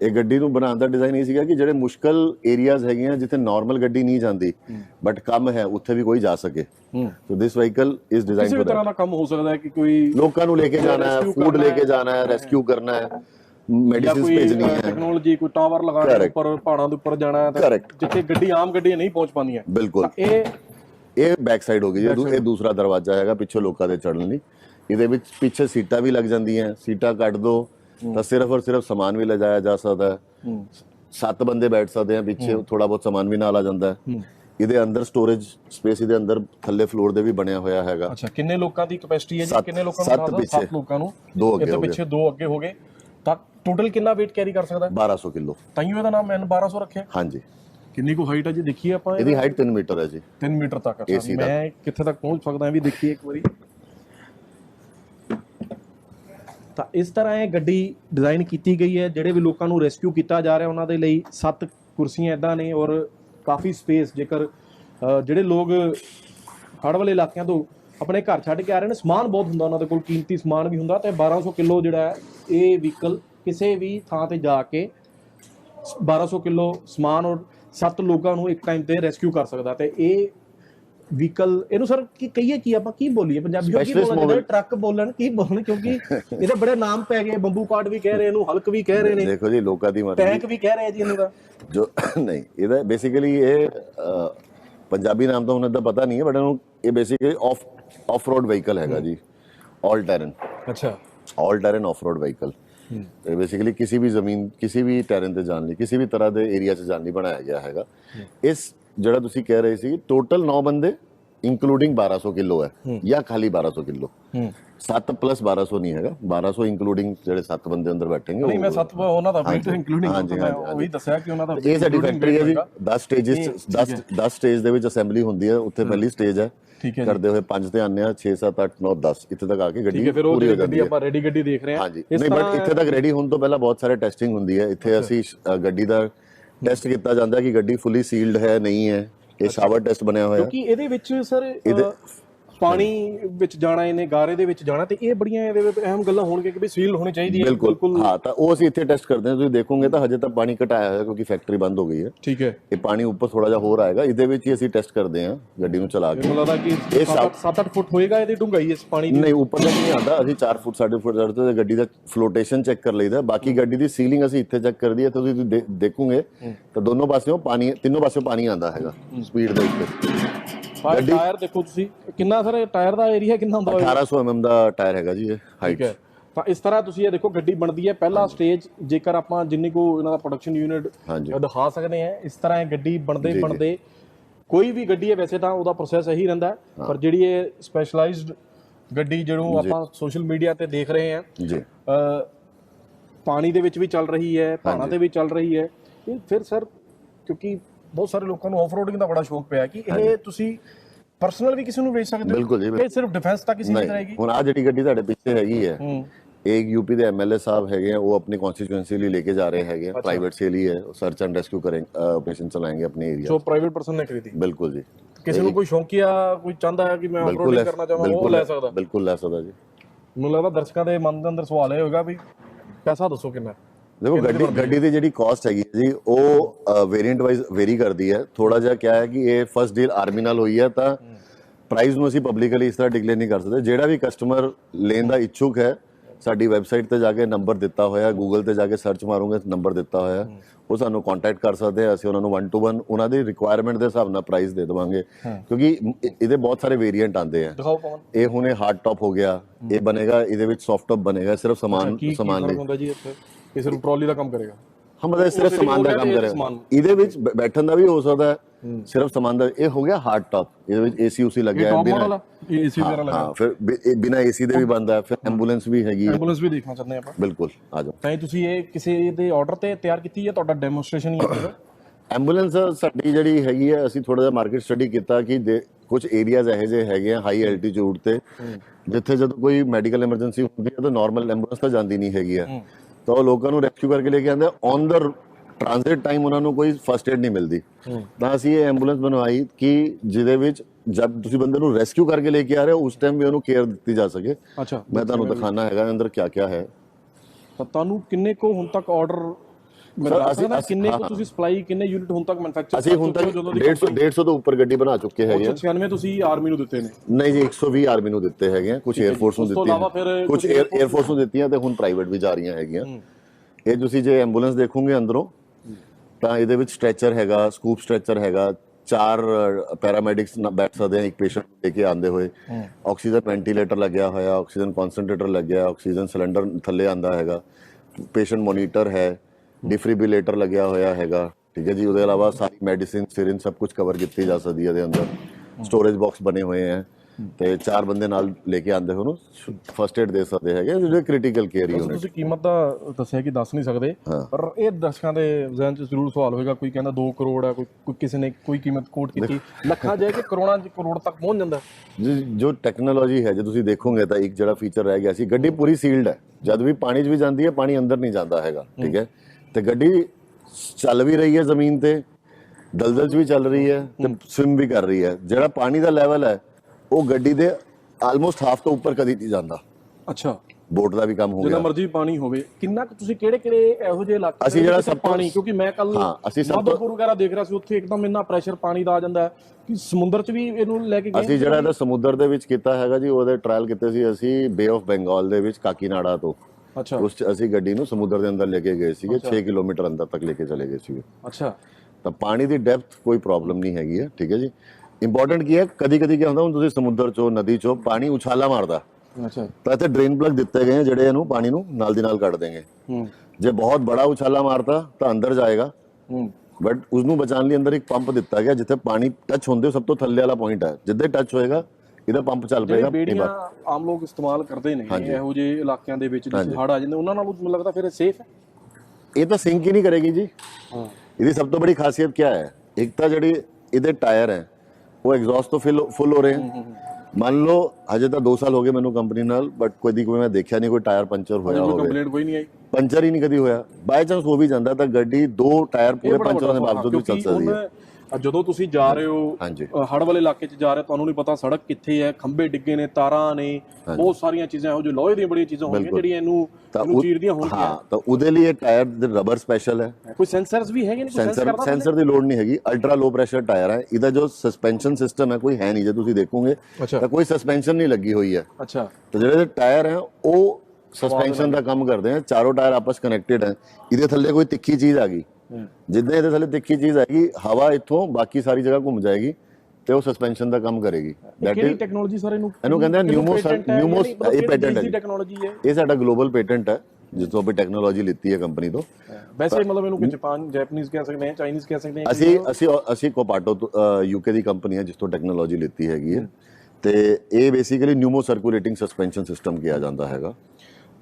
Speaker 2: ਇਹ ਗੱਡੀ ਨੂੰ ਬਣਾਉਣ ਦਾ ਡਿਜ਼ਾਈਨ ਇਹ ਸੀਗਾ ਕਿ ਜਿਹੜੇ ਮੁਸ਼ਕਲ ਏਰੀਆਜ਼ ਹੈਗੇ ਆ ਜਿੱਥੇ ਨਾਰਮਲ ਗੱਡੀ ਨਹੀਂ ਜਾਂਦੀ ਬਟ ਕੰਮ ਹੈ ਉੱਥੇ ਵੀ ਕੋਈ ਜਾ ਸਕੇ। So this vehicle is design
Speaker 1: ਕਿਸੇ ਵੀ
Speaker 2: ਫॉर
Speaker 1: ਤਰ੍ਹਾਂ ਦਾ ਕੰਮ ਹੋ ਸਕਦਾ ਹੈ ਕਿ ਕੋਈ
Speaker 2: ਲੋਕਾਂ ਨੂੰ ਲੈ ਕੇ ਜਾਣਾ ਹੈ ਫੂਡ ਲੈ। ਕੇ ਜਾਣਾ ਹੈ ਰੈਸਕਿਊ ਕਰਨਾ ਹੈ। ਮੈਡੀਸਿਨਸ ਭੇਜਣੀ ਹੈ।
Speaker 1: ਟੈਕਨੋਲੋਜੀ ਕੋਈ ਟਾਵਰ ਲਗਾਉਣਾ. ਉੱਪਰ ਪਹਾੜਾਂ ਦੇ ਉੱਪਰ ਜਾਣਾ ਹੈ. ਜਿੱਥੇ ਗੱਡੀ ਆਮ ਗੱਡੀਆਂ ਨਹੀਂ ਪਹੁੰਚ ਪਾਉਂਦੀਆਂ।
Speaker 2: ਬਿਲਕੁਲ।
Speaker 1: ਇਹ
Speaker 2: ਇਹ ਬੈਕ ਸਾਈਡ ਹੋ ਗਈ। ਜੀ ਇਹ ਦੂਸਰਾ ਦਰਵਾਜ਼ਾ ਹੈਗਾ ਪਿੱਛੇ ਲੋਕਾਂ ਦੇ ਚੜਨ ਲਈ। ਇਹਦੇ ਵਿੱਚ ਪਿੱਛੇ ਸੀਟਾਂ ਵੀ ਲੱਗ ਜਾਂਦੀਆਂ ਸੀਟਾਂ ਕੱਢ ਦੋ ਤਾਂ ਸਿਰਫ ਔਰ ਸਿਰਫ ਸਮਾਨ ਵੀ ਲਿਜਾਇਆ ਜਾ ਸਕਦਾ ਹੈ। ਸੱਤ ਬੰਦੇ ਬੈਠ ਸਕਦੇ ਆ ਪਿੱਛੇ ਥੋੜਾ ਬਹੁਤ ਸਮਾਨ ਵੀ ਨਾਲ ਆ ਜਾਂਦਾ ਹੈ। ਇਹਦੇ ਅੰਦਰ ਸਟੋਰੇਜ ਸਪੇਸ ਇਹਦੇ ਅੰਦਰ ਥੱਲੇ ਫਲੋਰ ਦੇ ਵੀ ਬਣਿਆ ਹੋਇਆ ਹੈਗਾ।
Speaker 1: ਅੱਛਾ ਕਿੰਨੇ ਲੋਕਾਂ ਦੀ ਕਪੈਸਿਟੀ ਹੈ ਜੀ?
Speaker 2: ਸੱਤ-
Speaker 1: ਕਿੰਨੇ ਲੋਕਾਂ
Speaker 2: ਸੱਤ
Speaker 1: ਨੂੰ ਉਠਾ
Speaker 2: ਪਿੱਛੇ।
Speaker 1: ਸੱਤ ਲੋਕਾਂ ਨੂੰ?
Speaker 2: ਦੋ ਅੱਗੇ
Speaker 1: ਤਾਂ
Speaker 2: ਹੋ ਗਏ।
Speaker 1: ਪਿੱਛੇ ਦੋ ਅੱਗੇ ਹੋ ਗਏ। ਤਾਂ ਟੋਟਲ ਕਿੰਨਾ weight ਕੈਰੀ ਕਰ ਸਕਦਾ ਹੈ?
Speaker 2: 1200 ਕਿਲੋ।
Speaker 1: ਤਾਈਓ ਇਹਦਾ ਨਾਮ N1200 ਰੱਖਿਆ।
Speaker 2: ਹਾਂਜੀ।
Speaker 1: ਕਿੰਨੀ ਕੋ ਹਾਈਟ ਹੈ ਜੀ? ਦੇਖੀਏ ਆਪਾਂ
Speaker 2: ਇਹਦੀ ਹਾਈਟ 3 ਮੀਟਰ ਹੈ ਜੀ।
Speaker 1: 3 ਮੀਟਰ ਤੱਕ। ਮੈਂ ਕਿੱਥੇ ਤੱਕ ਪਹੁੰਚ ਸਕਦਾ ਵੀ ਦੇਖੀਏ ਇੱਕ ਵਾਰੀ। ਤਾਂ ਇਸ ਤਰ੍ਹਾਂ ਇਹ ਗੱਡੀ ਡਿਜ਼ਾਈਨ ਕੀਤੀ ਗਈ ਹੈ, ਜਿਹੜੇ ਵੀ ਲੋਕਾਂ ਨੂੰ ਰੈਸਕਿਊ ਕੀਤਾ ਜਾ ਰਿਹਾ ਉਹਨਾਂ ਦੇ ਲਈ ਸੱਤ ਕੁਰਸੀਆਂ ਇਦਾਂ ਨੇ ਔਰ ਕਾਫੀ ਸਪੇਸ ਜੇਕਰ ਜਿਹੜੇ ਲੋਕ ਹੜ੍ਹ ਵਾਲੇ ਇਲਾਕਿਆਂ ਤੋਂ ਆਪਣੇ ਘਰ ਛੱਡ ਕੇ ਆ ਰਹੇ ਨੇ, ਸਮਾਨ ਬਹੁਤ ਹੁੰਦਾ ਉਹਨਾਂ ਦੇ ਕੋਲ, ਕੀਮਤੀ ਸਮਾਨ ਵੀ ਹੁੰਦਾ ਤੇ 1200 ਕਿਲੋ ਜਿਹੜਾ ਹੈ, ਇਹ ਵਹੀਕਲ ਕਿਸੇ ਵੀ ਥਾਂ ਤੇ ਜਾ ਕੇ 1200 ਕਿਲੋ ਸਮਾਨ ਔਰ ਸੱਤ ਲੋਕਾਂ ਨੂੰ ਇੱਕ ਟਾਈਮ ਤੇ ਰੈਸਕਿਊ ਕਰ ਸਕਦਾ ਤੇ ਇਹ ਵਹੀਕਲ ਇਹਨੂੰ ਸਰ ਕੀ ਕਹੀਏ ਕੀ ਆਪਾਂ ਕੀ ਬੋਲੀਏ? ਪੰਜਾਬੀ ਕੀ ਬੋਲਣ। ਟਰੱਕ ਬੋਲਣ ਕੀ ਬੋਲਣ? ਕਿਉਂਕਿ ਇਹਦੇ ਬੜੇ ਨਾਮ ਪੈ ਗਏ ਬੰਬੂ ਕਾਰਡ ਵੀ ਕਹਿ ਰਹੇ ਇਹਨੂੰ ਹਲਕ ਵੀ ਕਹਿ ਰਹੇ ਨੇ।
Speaker 2: ਦੇਖੋ ਜੀ ਲੋਕਾਂ ਦੀ ਮਰਜ਼ੀ।
Speaker 1: ਟੈਂਕ ਵੀ ਕਹਿ ਰਹੇ ਜੀ ਇਹਨੂੰ ਦਾ
Speaker 2: ਜੋ ਨਹੀਂ ਇਹਦਾ ਬੇਸਿਕਲੀ ਇਹ ਪੰਜਾਬੀ ਨਾਮ ਤਾਂ ਉਹਨਾਂ ਦਾ ਪਤਾ ਨਹੀਂ ਹੈ ਬਟ ਇਹਨੂੰ ਇਹ basically off off road vehicle ਹੈਗਾ ਜੀ। ਆਲ ਟੈਰਨ
Speaker 1: ਅੱਛਾ।
Speaker 2: All terrain off road vehicle ਤੇ ਬੇਸਿਕਲੀ ਕਿਸੇ ਵੀ ਜ਼ਮੀਨ ਕਿਸੇ ਵੀ ਟੈਰਨ ਤੇ ਜਾਣ ਲਈ ਕਿਸੇ ਵੀ ਤਰ੍ਹਾਂ ਦੇ ਏਰੀਆ 'ਚ ਜਾਣ ਲਈ ਬਣਾਇਆ ਗਿਆ ਹੈਗਾ। ਇਸ ਜਿਹੜਾ ਤੁਸੀਂ ਕਹਿ ਰਹੇ ਸੀ ਟੋਟਲ 9 ਬੰਦੇ ਇਨਕਲੂਡਿੰਗ 1200 ਕਿਲੋ ਹੈ ਜਾਂ ਖਾਲੀ 1200 ਕਿਲੋ 7 ਪਲੱਸ 1200 ਨਹੀਂ ਹੈਗਾ 1200 ਇਨਕਲੂਡਿੰਗ ਜਿਹੜੇ 7 ਬੰਦੇ ਅੰਦਰ ਬੈਠਣਗੇ
Speaker 1: ਨਹੀਂ ਮੈਂ 7 ਉਹਨਾਂ ਦਾ
Speaker 2: ਵੇਟ
Speaker 1: ਇਨਕਲੂਡਿੰਗ
Speaker 2: ਹੁੰਦਾ
Speaker 1: ਉਹ ਵੀ ਦੱਸਿਆ ਕਿ ਉਹਨਾਂ ਦਾ
Speaker 2: ਇਹ ਸਾਡੀ ਫੈਕਟਰੀ ਹੈ ਜੀ 10
Speaker 1: ਸਟੇਜਸ
Speaker 2: 10 10 ਸਟੇਜ ਦੇ ਵਿੱਚ ਅਸੈਂਬਲੀ ਹੁੰਦੀ ਹੈ ਉੱਥੇ ਪਹਿਲੀ ਸਟੇਜ ਹੈ ਕਰਦੇ ਹੋਏ 5 ਤੇ ਆਨੇ ਆ 6 7 8 9 10 ਇੱਥੇ ਤੱਕ ਆ ਕੇ ਗੱਡੀ ਪੂਰੀ ਹੋ ਜਾਂਦੀ ਹੈ
Speaker 1: ਆਪਾਂ ਰੈਡੀ ਗੱਡੀ ਦੇਖ ਰਹੇ ਹਾਂ
Speaker 2: ਹਾਂਜੀ ਨਹੀਂ ਬਟ ਇੱਥੇ ਤੱਕ ਰੈਡੀ ਹੋਣ ਤੋਂ ਪਹਿਲਾਂ ਬਹੁਤ ਸਾਰੇ ਟੈਸਟਿੰਗ ਹੁੰਦੀ ਹੈ ਇੱਥੇ ਅਸੀਂ ਗੱਡੀ ਦਾ ਟੈਸਟ ਕੀਤਾ ਜਾਂਦਾ ਕਿ ਗੱਡੀ ਫੁੱਲੀ ਸੀਲਡ ਹੈ ਨਹੀਂ ਹੈ ਇਹ ਸ਼ਾਵਰ ਟੈਸਟ ਬਣਿਆ ਹੋਇਆ
Speaker 1: ਕਿਉਂਕਿ ਇਹਦੇ ਵਿੱਚ ਸਰ ਪਾਣੀ ਵਿੱਚ ਜਾਣਾ ਇਹਨੇ ਗਾਰੇ ਦੇ ਵਿੱਚ ਜਾਣਾ ਤੇ ਇਹ ਬੜੀਆਂ ਇਹਦੇ ਵਿੱਚ ਅਹਿਮ ਗੱਲਾਂ ਹੋਣਗੀਆਂ ਕਿ ਵੀ ਸੀਲ ਹੋਣੀ ਚਾਹੀਦੀ ਹੈ।
Speaker 2: ਬਿਲਕੁਲ। ਹਾਂ ਤਾਂ ਉਹ ਅਸੀਂ ਇੱਥੇ ਟੈਸਟ ਕਰਦੇ ਹਾਂ ਤੁਸੀਂ ਦੇਖੋਗੇ ਤਾਂ ਹਜੇ ਤਾਂ ਪਾਣੀ ਘਟਾਇਆ ਹੋਇਆ ਕਿਉਂਕਿ ਫੈਕਟਰੀ ਬੰਦ ਹੋ ਗਈ ਹੈ।
Speaker 1: ਠੀਕ ਹੈ।
Speaker 2: ਇਹ ਪਾਣੀ ਉੱਪਰ ਥੋੜਾ ਜਿਹਾ ਹੋਰ ਆਏਗਾ ਇਹਦੇ ਵਿੱਚ ਹੀ ਅਸੀਂ ਟੈਸਟ ਕਰਦੇ ਹਾਂ ਗੱਡੀ ਨੂੰ ਚਲਾ ਕੇ।
Speaker 1: ਮੈਨੂੰ ਲੱਗਦਾ ਕਿ
Speaker 2: ਇਹ ਸਭ-
Speaker 1: 7-8 ਫੁੱਟ ਹੋਏਗਾ ਇਹਦੀ ਡੂੰਘਾਈ ਇਸ ਪਾਣੀ ਦੀ।
Speaker 2: ਨਹੀਂ ਉੱਪਰ ਤੱਕ ਨਹੀਂ ਆਉਂਦਾ ਅਸੀਂ 4 ਫੁੱਟ 6.5 ਫੁੱਟ ਚੜ੍ਹਦੇ ਤੇ ਗੱਡੀ ਦਾ ਫਲੋਟੇਸ਼ਨ ਚੈੱਕ ਕਰ ਲਈਦਾ ਬਾਕੀ ਗੱਡੀ ਦੀ ਸੀਲਿੰਗ ਅਸੀਂ ਇੱਥੇ ਚੈੱਕ ਕਰਦੀ ਹੈ ਤਾਂ ਤੁਸੀਂ ਦੇਖੋਗੇ ਤਾਂ ਦੋਨੋਂ ਪਾਸਿਓਂ ਪਾਣੀ ਤਿੰਨੋਂ ਪਾਸਿਓਂ ਪਾਣੀ ਆਉਂਦਾ ਹੈਗਾ ਸਪੀਡ ਦੇ ਉੱਤੇ।
Speaker 1: ਪਰ ਟਾਇਰ ਦੇਖੋ ਤੁਸੀਂ ਕਿੰਨਾ ਸਰ ਟਾਇਰ ਦਾ ਏਰੀਆ ਕਿੰਨਾ ਹੁੰਦਾ ਹੋਏਗਾ
Speaker 2: 1800 mm ਦਾ ਟਾਇਰ ਹੈਗਾ ਜੀ ਇਹ ਹਾਈਟ
Speaker 1: ਠੀਕ ਹੈ। ਤਾਂ ਇਸ ਤਰ੍ਹਾਂ ਤੁਸੀਂ ਇਹ ਦੇਖੋ ਗੱਡੀ ਬਣਦੀ ਹੈ ਪਹਿਲਾ ਸਟੇਜ ਜੇਕਰ ਆਪਾਂ ਜਿੰਨੀ ਕੋ ਇਹਨਾਂ ਦਾ ਪ੍ਰੋਡਕਸ਼ਨ ਯੂਨਿਟ
Speaker 2: ਹਾਂਜੀ।
Speaker 1: ਦਿਖਾ ਸਕਦੇ ਆ ਇਸ ਤਰ੍ਹਾਂ ਇਹ ਗੱਡੀ ਬਣਦੇ ਬਣਦੇ ਕੋਈ ਵੀ ਗੱਡੀ ਹੈ ਵੈਸੇ ਤਾਂ ਉਹਦਾ ਪ੍ਰੋਸੈਸ ਇਹੀ ਰਹਿੰਦਾ ਹੈ, ਪਰ ਜਿਹੜੀ ਇਹ ਸਪੈਸ਼ਲਾਈਜ਼ਡ ਗੱਡੀ ਜਿਹਨੂੰ ਆਪਾਂ ਸੋਸ਼ਲ ਮੀਡੀਆ ਤੇ ਦੇਖ ਰਹੇ ਹਾਂ
Speaker 2: ਜੀ।
Speaker 1: ਅ, ਪਾਣੀ ਦੇ ਵਿੱਚ ਵੀ ਚੱਲ ਰਹੀ ਹੈ ਪਹਾੜਾਂ ਤੇ ਵੀ ਚੱਲ ਰਹੀ ਹੈ। ਇਹ ਫਿਰ ਸਰ ਕਿਉਂਕਿ ਬਹੁਤ ਸਾਰੇ ਲੋਕਾਂ ਨੂੰ ਆਫਰੋਡਿੰਗ ਦਾ ਬੜਾ ਸ਼ੌਕ ਪਿਆ ਕਿ ਇਹ ਤੁਸੀਂ ਪਰਸਨਲ ਵੀ ਕਿਸੇ ਨੂੰ ਵੇਚ ਸਕਦੇ ਹੋ?
Speaker 2: ਬਿਲਕੁਲ ਜੀ
Speaker 1: ਇਹ ਸਿਰਫ ਡਿਫੈਂਸ ਤੱਕ ਹੀ ਸੀਮਿਤ ਰਹੇਗੀ
Speaker 2: ਹੁਣ ਆ ਜਿਹੜੀ ਗੱਡੀ ਤੁਹਾਡੇ ਪਿੱਛੇ ਹੈਗੀ ਹੈ ਇੱਕ ਯੂਪੀ ਦੇ ਐਮਐਲਏ ਸਾਹਿਬ ਹੈਗੇ ਆ ਉਹ ਆਪਣੀ ਕਨਸਟੀਚੁਐਂਸੀ ਲਈ ਲੈ ਕੇ ਜਾ ਰਹੇ ਹੈਗੇ ਆ ਪ੍ਰਾਈਵੇਟ ਸੇਲ ਹੀ ਹੈ ਸਰਚ ਐਂਡ ਰੈਸਕਿਊ ਕਰੇਂਗੇ ਆਪਰੇਸ਼ਨ ਚਲਾਏਂਗੇ ਆਪਣੇ ਏਰੀਆ
Speaker 1: ਸੋ ਪ੍ਰਾਈਵੇਟ ਪਰਸਨ ਨੇ ਖਰੀਦੀ।
Speaker 2: ਬਿਲਕੁਲ ਜੀ।
Speaker 1: ਕਿਸੇ ਨੂੰ ਕੋਈ ਸ਼ੌਂਕੀਆ ਕੋਈ ਚਾਹੁੰਦਾ ਹੈ ਕਿ ਮੈਂ ਆਫਰੋਡਿੰਗ ਕਰਨਾ ਚਾਹਾਂ ਉਹ ਲੈ ਸਕਦਾ।
Speaker 2: ਬਿਲਕੁਲ ਲੈ ਸਕਦਾ ਜੀ।
Speaker 1: ਮੈਨੂੰ ਲੱਗਦਾ ਦਰਸ਼ਕਾਂ ਦੇ ਮਨ ਦੇ ਅੰਦਰ ਸਵਾਲ ਇਹ ਹੋਗਾ ਵੀ ਪੈਸਾ ਦੱਸੋ ਕਿੰਨਾ
Speaker 2: ਦੇਖੋ ਗੱਡੀ ਗੱਡੀ ਦੀ? ਜਿਹੜੀ ਕਾਸਟ ਹੈਗੀ ਜੀ ਉਹ ਵੇਰੀਐਂਟ ਵਾਈਜ਼ ਵੇਰੀ ਕਰਦੀ ਹੈ। ਥੋੜਾ ਜਿਹਾ ਕਿਆ ਹੈ ਕਿ ਇਹ ਫਸਟ ਡੀਲ ਆਰਮੀ ਨਾਲ ਹੋਈ ਹੈ ਤਾਂ ਪ੍ਰਾਈਸ ਨੂੰ ਅਸੀਂ ਪਬਲਿਕਲੀ ਇਸ ਤਰ੍ਹਾਂ ਡਿਕਲੇਅਰ ਨਹੀਂ ਕਰ ਸਕਦੇ। ਜਿਹੜਾ ਵੀ ਕਸਟਮਰ ਲੈਣ ਦਾ ਇੱਛੁਕ ਹੈ ਸਾਡੀ ਵੈਬਸਾਈਟ ਤੇ ਜਾ ਕੇ ਨੰਬਰ ਦਿੱਤਾ ਹੋਇਆ ਗੂਗਲ ਤੇ ਜਾ ਕੇ ਸਰਚ ਮਾਰੋਗੇ ਨੰਬਰ ਦਿੱਤਾ ਹੋਇਆ। ਉਹ ਸਾਨੂੰ ਕੰਟੈਕਟ ਕਰ ਸਕਦੇ ਆ ਅਸੀਂ ਉਹਨਾਂ ਨੂੰ 1 ਟੂ 1 ਉਹਨਾਂ ਦੀ ਰਿਕੁਆਇਰਮੈਂਟ ਦੇ ਹਿਸਾਬ ਨਾਲ ਪ੍ਰਾਈਸ ਦੇ ਦੇਵਾਂਗੇ। ਕਿਉਂਕਿ ਇਹ- ਇਹਦੇ ਬਹੁਤ ਸਾਰੇ ਵੇਰੀਐਂਟ ਆਉਂਦੇ ਆ। ਇਹ ਹੁਣੇ ਹਾਰਡ ਟਾਪ ਹੋ ਗਿਆ। ਇਹ ਬਣੇਗਾ ਇਹਦੇ ਵਿੱਚ ਸੌਫਟ ਟਾਪ ਬਣੇਗਾ ਸਿਰਫ ਸਮਾਨ ਸਮਾਨ ਲਈ।
Speaker 1: ਇਹ ਸਿਰਫ ਟਰਾਲੀ ਦਾ ਕੰਮ ਕਰੇਗਾ।
Speaker 2: ਹਾਂ ਮਤਲਬ ਸਿਰਫ ਸਮਾਨ ਦਾ ਕੰਮ
Speaker 1: ਤੇ
Speaker 2: ਕਰੇ
Speaker 1: ਸਮਾਨ।
Speaker 2: ਇਹਦੇ ਵਿੱਚ ਬੈਠਣ ਦਾ ਵੀ ਹੋ ਸਕਦਾ ਹੈ। ਸਿਰਫ ਸਮਾਨ ਦਾ ਇਹ ਹੋ ਗਿਆ ਹਾਰਡ ਟਾਪ ਇਹਦੇ ਵਿੱਚ ਏਸੀ ਉਸੀ ਲੱਗਿਆ ਹੈ ਬਿਨਾਂ
Speaker 1: ਏਸੀ ਵਗੈਰਾ ਲੱਗਾ
Speaker 2: ਹਾਂ ਫਿਰ ਬਿਨਾਂ ਏਸੀ ਦੇ ਵੀ ਬੰਦਾ ਹੈ ਫਿਰ ਐਂਬੂਲੈਂਸ ਵੀ ਹੈਗੀ ਹੈ
Speaker 1: ਐਂਬੂਲੈਂਸ ਵੀ ਦੇਖਣਾ ਚਾਹੁੰਦੇ ਆਪਾਂ।
Speaker 2: ਬਿਲਕੁਲ ਆ ਜਾਓ।
Speaker 1: ਤਾਂ ਤੁਸੀਂ ਇਹ ਕਿਸੇ ਦੇ ਆਰਡਰ ਤੇ ਤਿਆਰ ਕੀਤੀ ਹੈ ਤੁਹਾਡਾ ਡੈਮੋਨਸਟ੍ਰੇਸ਼ਨ ਹੀ ਹੈ
Speaker 2: ਐਂਬੂਲੈਂਸ ਸਾਡੀ ਜਿਹੜੀ ਹੈਗੀ ਹੈ ਅਸੀਂ ਥੋੜਾ ਜਿਹਾ ਮਾਰਕੀਟ ਸਟੱਡੀ ਕੀਤਾ ਕਿ ਕੁਝ ਏਰੀਆਜ਼ ਇਹੋ ਜਿਹੇ ਹੈਗੇ ਆ ਹਾਈ ਐਲਟੀਟਿਊਡ ਤੇ। ਜਿੱਥੇ ਜਦੋਂ ਕੋਈ ਮੈਡੀਕਲ ਐਮਰਜੈਂਸੀ ਹੁੰਦੀ ਹੈ ਤਾਂ ਨਾਰਮਲ ਐਂਬੂਲੈਂਸ ਤਾਂ ਜਾਂਦੀ ਨਹੀਂ ਹੈਗੀ ਆ। ਤਾਂ ਉਹ ਲੋਕਾਂ ਨੂੰ ਰੈਸਕਿਊ ਕਰਕੇ ਲੈ ਕੇ ਆਉਂਦੇ ਔਨ ਦਾ ਟ੍ਰਾਂਜ਼ਿਟ ਟਾਈਮ ਉਹਨਾਂ ਨੂੰ ਕੋਈ ਫਸਟ ਏਡ ਨਹੀਂ ਮਿਲਦੀ। ਤਾਂ ਅਸੀਂ ਇਹ ਐਂਬੂਲੈਂਸ ਬਣਵਾਈ ਕਿ ਜਿਹਦੇ ਵਿੱਚ ਜਦ ਤੁਸੀਂ ਬੰਦੇ ਨੂੰ ਰੈਸਕਿਊ ਕਰਕੇ ਲੈ ਕੇ ਆ ਰਹੇ ਹੋ ਉਸ ਟਾਈਮ ਵੀ ਉਹਨੂੰ ਕੇਅਰ ਦਿੱਤੀ ਜਾ ਸਕੇ।
Speaker 1: ਅੱਛਾ।
Speaker 2: ਮੈਂ ਤੁਹਾਨੂੰ ਦਿਖਾਣਾ ਹੈਗਾ ਅੰਦਰ ਕੀ ਕੀ ਹੈ।
Speaker 1: ਤਾਂ ਤੁਹਾਨੂੰ ਕਿੰਨੇ ਕੋ ਹੁਣ ਤੱਕ ਆਰਡਰ
Speaker 2: ਅਸੀਂ-
Speaker 1: ਕਿੰਨੇ ਕੋ ਤੁਸੀਂ ਸਪਲਾਈ ਕਿੰਨੇ ਯੂਨਿਟ ਹੁਣ ਤੱਕ ਮੈਨੂਫੈਕਚਰ
Speaker 2: ਅਸੀਂ ਹੁਣ ਤੱਕ 150 150 ਤੋਂ ਉੱਪਰ ਗੱਡੀ ਬਣਾ ਚੁੱਕੇ ਹੈਗੇ ਆ।
Speaker 1: 96 ਤੁਸੀਂ ਆਰਮੀ ਨੂੰ ਦਿੱਤੇ ਨੇ।
Speaker 2: ਨਹੀਂ ਜੀ 120 ਆਰਮੀ ਨੂੰ ਦਿੱਤੇ ਹੈਗੇ ਆ। ਕੁਝ 에ਅਰ ਫੋਰਸ ਨੂੰ
Speaker 1: ਉਸ ਤੋਂ
Speaker 2: ਦਿੱਤੀਆਂ
Speaker 1: ਇਲਾਵਾ ਫਿਰ
Speaker 2: ਕੁਝ 에ਅਰ ਫੋਰਸ ਨੂੰ ਦਿੱਤੀਆਂ ਤੇ ਹੁਣ ਪ੍ਰਾਈਵੇਟ ਵੀ ਜਾ ਰਹੀਆਂ ਹੈਗੀਆਂ। ਇਹ ਤੁਸੀਂ ਜੇ ਐਂਬੂਲੈਂਸ ਦੇਖੋਗੇ ਅੰਦਰੋਂ ਤਾਂ ਇਹਦੇ ਵਿੱਚ ਸਟ੍ਰੈਚਰ ਹੈਗਾ ਸਕੂਪ ਸਟ੍ਰੈਚਰ ਹੈਗਾ। ਚਾਰ ਪੈਰਾਮੈਡਿਕਸ ਬੈਠ ਸਕਦੇ ਆ ਇੱਕ ਪੇਸ਼ੈਂਟ ਲੈ ਕੇ ਆਂਦੇ ਹੋਏ। ਆਕਸੀਜਨ ਵੈਂਟੀਲੇਟਰ ਲੱਗਿਆ ਹੋਇਆ ਆਕਸੀਜਨ ਕਨਸੈਂਟਰੇਟਰ ਲੱਗਿਆ ਆਕਸੀਜਨ ਸਿਲੰਡਰ ਥੱਲੇ ਆਂਦਾ ਹੈਗਾ। ਪੇਸ਼ੈਂਟ ਮੋਨੀਟਰ ਹੈ। ਡਿਫਰੀਬਿਲੇਟਰ ਲੱਗਿਆ ਹੋਇਆ ਹੈਗਾ। ਠੀਕ ਹੈ ਜੀ ਉਹਦੇ ਇਲਾਵਾ ਸਾਰੀ ਮੈਡੀਸਿਨ ਸਿਰਿੰਜ ਸਭ ਕੁਝ ਕਵਰ ਕੀਤੀ ਜਾ ਸਕਦੀ ਹੈ ਇਹਦੇ ਅੰਦਰ। ਸਟੋਰੇਜ ਬਾਕਸ ਬਣੇ ਹੋਏ ਹੈ। ਤੇ ਚਾਰ ਬੰਦੇ ਨਾਲ ਲੈ ਕੇ ਆਂਦੇ ਹੋ ਨੂੰ ਫਰਸਟ ਏਡ ਦੇ ਸਕਦੇ ਹੈਗੇ ਜਿਹੜੇ ਕ੍ਰਿਟੀਕਲ ਕੇਅਰ ਯੂਨਿਟ
Speaker 1: ਤੁਸੀਂ ਕੀਮਤ ਦਾ ਦੱਸਿਆ ਕਿ ਦੱਸ ਨਹੀਂ ਸਕਦੇ ਪਰ ਇਹ ਦਰਸ਼ਕਾਂ ਦੇ ਜ਼ਿਹਨ 'ਚ ਜ਼ਰੂਰ ਸਵਾਲ ਹੋਏਗਾ ਕੋਈ ਕਹਿੰਦਾ 2 ਕਰੋੜ ਹੈ ਕੋਈ ਕਿਸੇ ਨੇ ਕੋਈ ਕੀਮਤ ਕੋਟ ਕੀਤੀ। ਲੱਖਾਂ ਜਾਏ ਕਿ ਕਰੋੜਾਂ 'ਚ ਕਰੋੜ ਤੱਕ ਪਹੁੰਚ ਜਾਂਦਾ।
Speaker 2: ਜੀ ਜੋ ਟੈਕਨੋਲੋਜੀ ਹੈ ਜੇ ਤੁਸੀਂ ਦੇਖੋਗੇ ਤਾਂ ਇੱਕ ਜਿਹੜਾ ਫੀਚਰ ਰਹਿ ਗਿਆ ਸੀ ਗੱਡੀ ਪੂਰੀ ਸੀਲਡ ਹੈ। ਜਦ ਵੀ ਪਾਣੀ 'ਚ ਵੀ ਜਾਂਦੀ ਹੈ ਪਾਣੀ ਅੰਦਰ ਨਹੀਂ ਜਾਂਦਾ ਹੈਗਾ ਠੀਕ ਹੈ। ਤੇ ਗੱਡੀ ਚੱਲ ਵੀ ਰਹੀ ਹੈ ਜ਼ਮੀਨ ਤੇ ਦਲਦਲ 'ਚ ਵੀ ਚੱਲ ਰਹੀ ਹੈ ਤੇ ਸਵਿਮ ਵੀ ਕਰ ਰਹੀ ਹੈ। ਜਿਹੜਾ ਪਾਣੀ ਦਾ ਲੈਵਲ ਹੈ ਉਹ ਗੱਡੀ ਦੇ ਆਲਮੋਸਟ ਹਾਫ ਤੋਂ ਉੱਪਰ ਕਦੀ ਨਹੀਂ ਜਾਂਦਾ।
Speaker 1: ਅੱਛਾ।
Speaker 2: ਬੋਟ ਦਾ ਵੀ ਕੰਮ ਹੋ
Speaker 1: ਜਿੰਨਾ
Speaker 2: ਗਿਆ।
Speaker 1: ਮਰਜ਼ੀ ਪਾਣੀ ਹੋਵੇ ਕਿੰਨਾ ਕੁ ਤੁਸੀਂ ਕਿਹੜੇ ਕਿਹੜੇ ਇਹੋ ਜਿਹੇ ਇਲਾਕੇ
Speaker 2: ਅਸੀਂ ਜਿਹੜਾ ਸਭ
Speaker 1: ਪਾਣੀ ਕਿਉਂਕਿ ਮੈਂ ਕੱਲ
Speaker 2: ਹਾਂ, ਅਸੀਂ ਸਭ ਤੋਂ-
Speaker 1: ਵਗੈਰਾ ਦੇਖ ਰਿਹਾ ਸੀ ਉੱਥੇ ਇੱਕਦਮ ਇੰਨਾ ਪ੍ਰੈਸ਼ਰ ਪਾਣੀ ਦਾ ਆ ਜਾਂਦਾ ਕਿ ਸਮੁੰਦਰ 'ਚ ਵੀ ਇਹਨੂੰ ਲੈ ਕੇ ਗਏ
Speaker 2: ਅਸੀਂ ਜਿਹੜਾ ਇਹਦਾ ਸਮੁੰਦਰ ਦੇ ਵਿੱਚ ਕੀਤਾ ਹੈਗਾ ਜੀ ਉਹਦੇ ਟ੍ਰਾਇਲ ਕੀਤੇ ਸੀ ਅਸੀਂ ਬੇ ਆਫ ਬੰਗਾਲ ਦੇ ਵਿੱਚ ਕਾਕੀਨਾਡਾ ਤੋਂ।
Speaker 1: ਅੱਛਾ।
Speaker 2: ਉਸ 'ਚ ਅਸੀਂ ਗੱਡੀ ਨੂੰ ਸਮੁੰਦਰ ਦੇ ਅੰਦਰ ਲੈ ਕੇ ਗਏ ਸੀਗੇ 6 ਕਿਲੋਮੀਟਰ ਅੰਦਰ ਤੱਕ ਲੈ ਕੇ ਚਲੇ ਗਏ ਸੀਗੇ।
Speaker 1: ਅੱਛਾ।
Speaker 2: ਤਾਂ ਪਾਣੀ ਦੀ ਡੈਪਥ ਕੋਈ ਪ੍ਰੋਬਲਮ ਨਹੀਂ ਹੈਗੀ ਹੈ ਠੀਕ ਹੈ ਜੀ। ਇੰਪੋਰਟੈਂਟ ਕੀ ਹੈ ਕਦੀ ਕਦੀ ਕੀ ਹੁੰਦਾ ਹੁਣ ਤੁਸੀਂ ਸਮੁੰਦਰ ਚੋਂ ਨਦੀ ਚੋਂ ਪਾਣੀ ਉਛਾਲਾ ਮਾਰਦਾ।
Speaker 1: ਅੱਛਾ।
Speaker 2: ਤਾਂ ਇੱਥੇ ਡਰੇਨ ਪਲੱਗ ਦਿੱਤੇ ਗਏ ਜਿਹੜੇ ਇਹਨੂੰ ਪਾਣੀ ਨੂੰ ਨਾਲ ਦੀ ਨਾਲ ਕੱਢ ਦੇਣਗੇ।
Speaker 1: ਹੂੰ।
Speaker 2: ਜੇ ਬਹੁਤ ਬੜਾ ਉਛਾਲਾ ਮਾਰਤਾ ਤਾਂ ਅੰਦਰ ਜਾਏਗਾ।
Speaker 1: ਹੂੰ।
Speaker 2: ਬਟ ਉਸ ਨੂੰ ਬਚਾਉਣ ਲਈ ਅੰਦਰ ਇੱਕ ਪੰਪ ਦਿੱਤਾ ਗਿਆ ਜਿੱਥੇ ਪਾਣੀ ਟੱਚ ਹੁੰਦੇ ਸਭ ਤੋਂ ਥੱਲੇ ਵਾਲਾ ਪੁਆਇੰਟ ਹੈ। ਜਿੱਦੇ ਟੱਚ ਹੋਏਗਾ ਇਹਦਾ ਪੰਪ ਚੱਲ ਪਏਗਾ
Speaker 1: ਬੇੜੀਆਂ ਆਮ ਲੋਕ ਇਸਤੇਮਾਲ ਕਰਦੇ ਨੇ ਇਹੋ ਜਿਹੇ ਇਲਾਕਿਆਂ ਦੇ ਵਿੱਚ ਜਿੱਥੇ ਹੜ ਆ ਜਾਂਦੇ ਉਹਨਾਂ ਨਾਲੋਂ ਮੈਨੂੰ ਲੱਗਦਾ ਫਿਰ ਸੇਫ ਹੈ?
Speaker 2: ਇਹ ਤਾਂ ਸਿੰਕ ਹੀ ਨਹੀਂ ਕਰੇਗੀ ਜੀ।
Speaker 1: ਹਾਂ।
Speaker 2: ਇਹਦੀ ਸਭ ਤੋਂ ਬੜੀ ਖਾਸੀਅਤ ਕੀ ਹੈ? ਇੱਕ ਤਾਂ ਜਿਹੜੀ ਇਹਦੇ ਟਾਇਰ ਹੈ ਉਹ ਐਗਜ਼ੌਸਟ ਤੋਂ ਫਿਲ ਫੁੱਲ ਹੋ ਰਹੇ ਹਨ ਮੰਨ ਲਓ ਹਜੇ ਤਾਂ 2 ਸਾਲ ਹੋ ਗਏ ਮੈਨੂੰ ਕੰਪਨੀ ਨਾਲ ਬਟ ਕੋਈ ਦੀ ਕੋਈ ਮੈਂ ਦੇਖਿਆ ਨਹੀਂ ਕੋਈ ਟਾਇਰ ਪੰਚਰ ਹੋਇਆ
Speaker 1: ਕੋਈ
Speaker 2: ਹੋਵੇ।
Speaker 1: ਕੰਪਲੇਂਟ ਕੋਈ ਨਹੀਂ ਆਈ?
Speaker 2: ਪੰਚਰ ਹੀ ਨਹੀਂ ਕਦੀ ਹੋਇਆ। ਬਾਈ ਚਾਂਸ ਹੋ ਵੀ ਜਾਂਦਾ ਤਾਂ ਗੱਡੀ ਦੋ ਟਾਇਰ ਪੂਰੇ ਪੰਚਰਾਂ ਦੇ ਬਾਵਜੂਦ ਵੀ ਚੱਲ ਸਕਦੀ ਹੈ।
Speaker 1: ਜਦੋਂ ਤੁਸੀਂ ਜਾ ਰਹੇ ਹੋ ਹੜ ਵਾਲੇ ਇਲਾਕੇ 'ਚ ਜਾ ਰਹੇ ਹੋ, ਤੁਹਾਨੂੰ ਨਹੀਂ ਪਤਾ ਸੜਕ ਕਿੱਥੇ ਹੈ ਖੰਭੇ ਡਿੱਗੇ ਨੇ ਤਾਰਾਂ ਨੇ ਬਹੁਤ ਸਾਰੀਆਂ ਚੀਜ਼ਾਂ ਇਹੋ ਜਿਹੇ ਲੋਹੇ ਦੀਆਂ ਬੜੀਆਂ ਚੀਜ਼ਾਂ ਹੋਣਗੀਆਂ। ਜਿਹੜੀਆਂ ਇਹਨੂੰ ਇਹਨੂੰ ਚੀਰਦੀਆਂ ਹੋਣਗੀਆਂ।
Speaker 2: ਹਾਂ ਤਾਂ ਉਹਦੇ ਲਈ ਇਹ ਟਾਇਰ ਦੇ ਰਬਰ ਸਪੈਸ਼ਲ ਹੈ।
Speaker 1: ਕੋਈ ਸੈਂਸਰਸ ਵੀ ਹੈਗੇ ਨੇ ਕੋਈ ਸੈਂਸ
Speaker 2: ਸੈਂਸਰ ਸੈਂਸਰ ਦੀ ਲੋਡ ਨਹੀਂ ਹੈਗੀ ਅਲਟਰਾ ਲੋ ਪ੍ਰੈਸ਼ਰ ਟਾਇਰ ਹੈ। ਇਹਦਾ ਜੋ ਸਸਪੈਂਸ਼ਨ ਸਿਸਟਮ ਹੈ ਕੋਈ ਹੈ ਨਹੀਂ ਜੇ ਤੁਸੀਂ ਦੇਖੋਗੇ ਤਾਂ ਕੋਈ ਸਸਪੈਂਸ਼ਨ ਨਹੀਂ ਲੱਗੀ ਹੋਈ ਹੈ।
Speaker 1: ਅੱਛਾ।
Speaker 2: ਤਾਂ ਜਿਹੜੇ ਟਾਇਰ ਹੈ ਉਹ ਸਸਪੈਂਸ਼ਨ ਦਾ ਕੰਮ ਕਰਦੇ ਆ ਚਾਰੋਂ ਟਾਇਰ ਆਪਸ ਕਨੈਕਟਡ ਹੈ। ਇਹਦੇ ਥੱਲੇ ਕੋਈ ਤਿੱਖੀ ਚੀਜ਼ ਆ ਗਈ। ਜਿੱਦਾਂ ਇਹਦੇ ਥੱਲੇ ਤਿੱਖੀ ਚੀਜ਼ ਆਏਗੀ ਹਵਾ ਇੱਥੋਂ ਬਾਕੀ ਸਾਰੀ ਜਗ੍ਹਾ ਘੁੰਮ ਜਾਏਗੀ ਤੇ ਉਹ ਸਸਪੈਂਸ਼ਨ ਦਾ ਕੰਮ ਕਰੇਗੀ। ਦੈਟ ਇਜ਼
Speaker 1: ਟੈਕਨੋਲੋਜੀ ਸਰ ਇਹਨੂੰ?
Speaker 2: ਇਹਨੂੰ ਕਹਿੰਦੇ ਆ
Speaker 1: ਯਾਨੀ ਮਤਲਬ
Speaker 2: ਇਹ
Speaker 1: ਚੀਜ਼
Speaker 2: ਹੈ।
Speaker 1: ਟੈਕਨੋਲੋਜੀ
Speaker 2: ਇਹ ਸਾਡਾ ਗਲੋਬਲ ਪੇਟੈਂਟ ਹੈ ਜਿੱਥੋਂ ਆਪਾਂ ਟੈਕਨੋਲੋਜੀ ਲਿੱਤੀ ਹੈ ਕੰਪਨੀ ਤੋਂ।
Speaker 1: ਵੈਸੇ ਮਤਲਬ ਇਹਨੂੰ ਕਿ ਜਾਪਾਨ ਜੈਪਨੀਜ਼ ਕਹਿ ਸਕਦੇ ਹਾਂ ਚਾਈਨੀਜ਼ ਕਹਿ ਸਕਦੇ ਹਾਂ
Speaker 2: ਅਸੀਂ ਅਸੀਂ ਅਸੀਂ ਕੋਪਾਟੋ ਯੂਕੇ ਦੀ ਕੰਪਨੀ ਹੈ ਜਿਸ ਤੋਂ ਟੈਕਨੋਲੋਜੀ ਲਿੱਤੀ ਹੈਗੀ ਹੈ। ਤੇ ਇਹ basically pneumo circulating suspension system ਕਿਹਾ ਜਾਂਦਾ ਹੈਗਾ।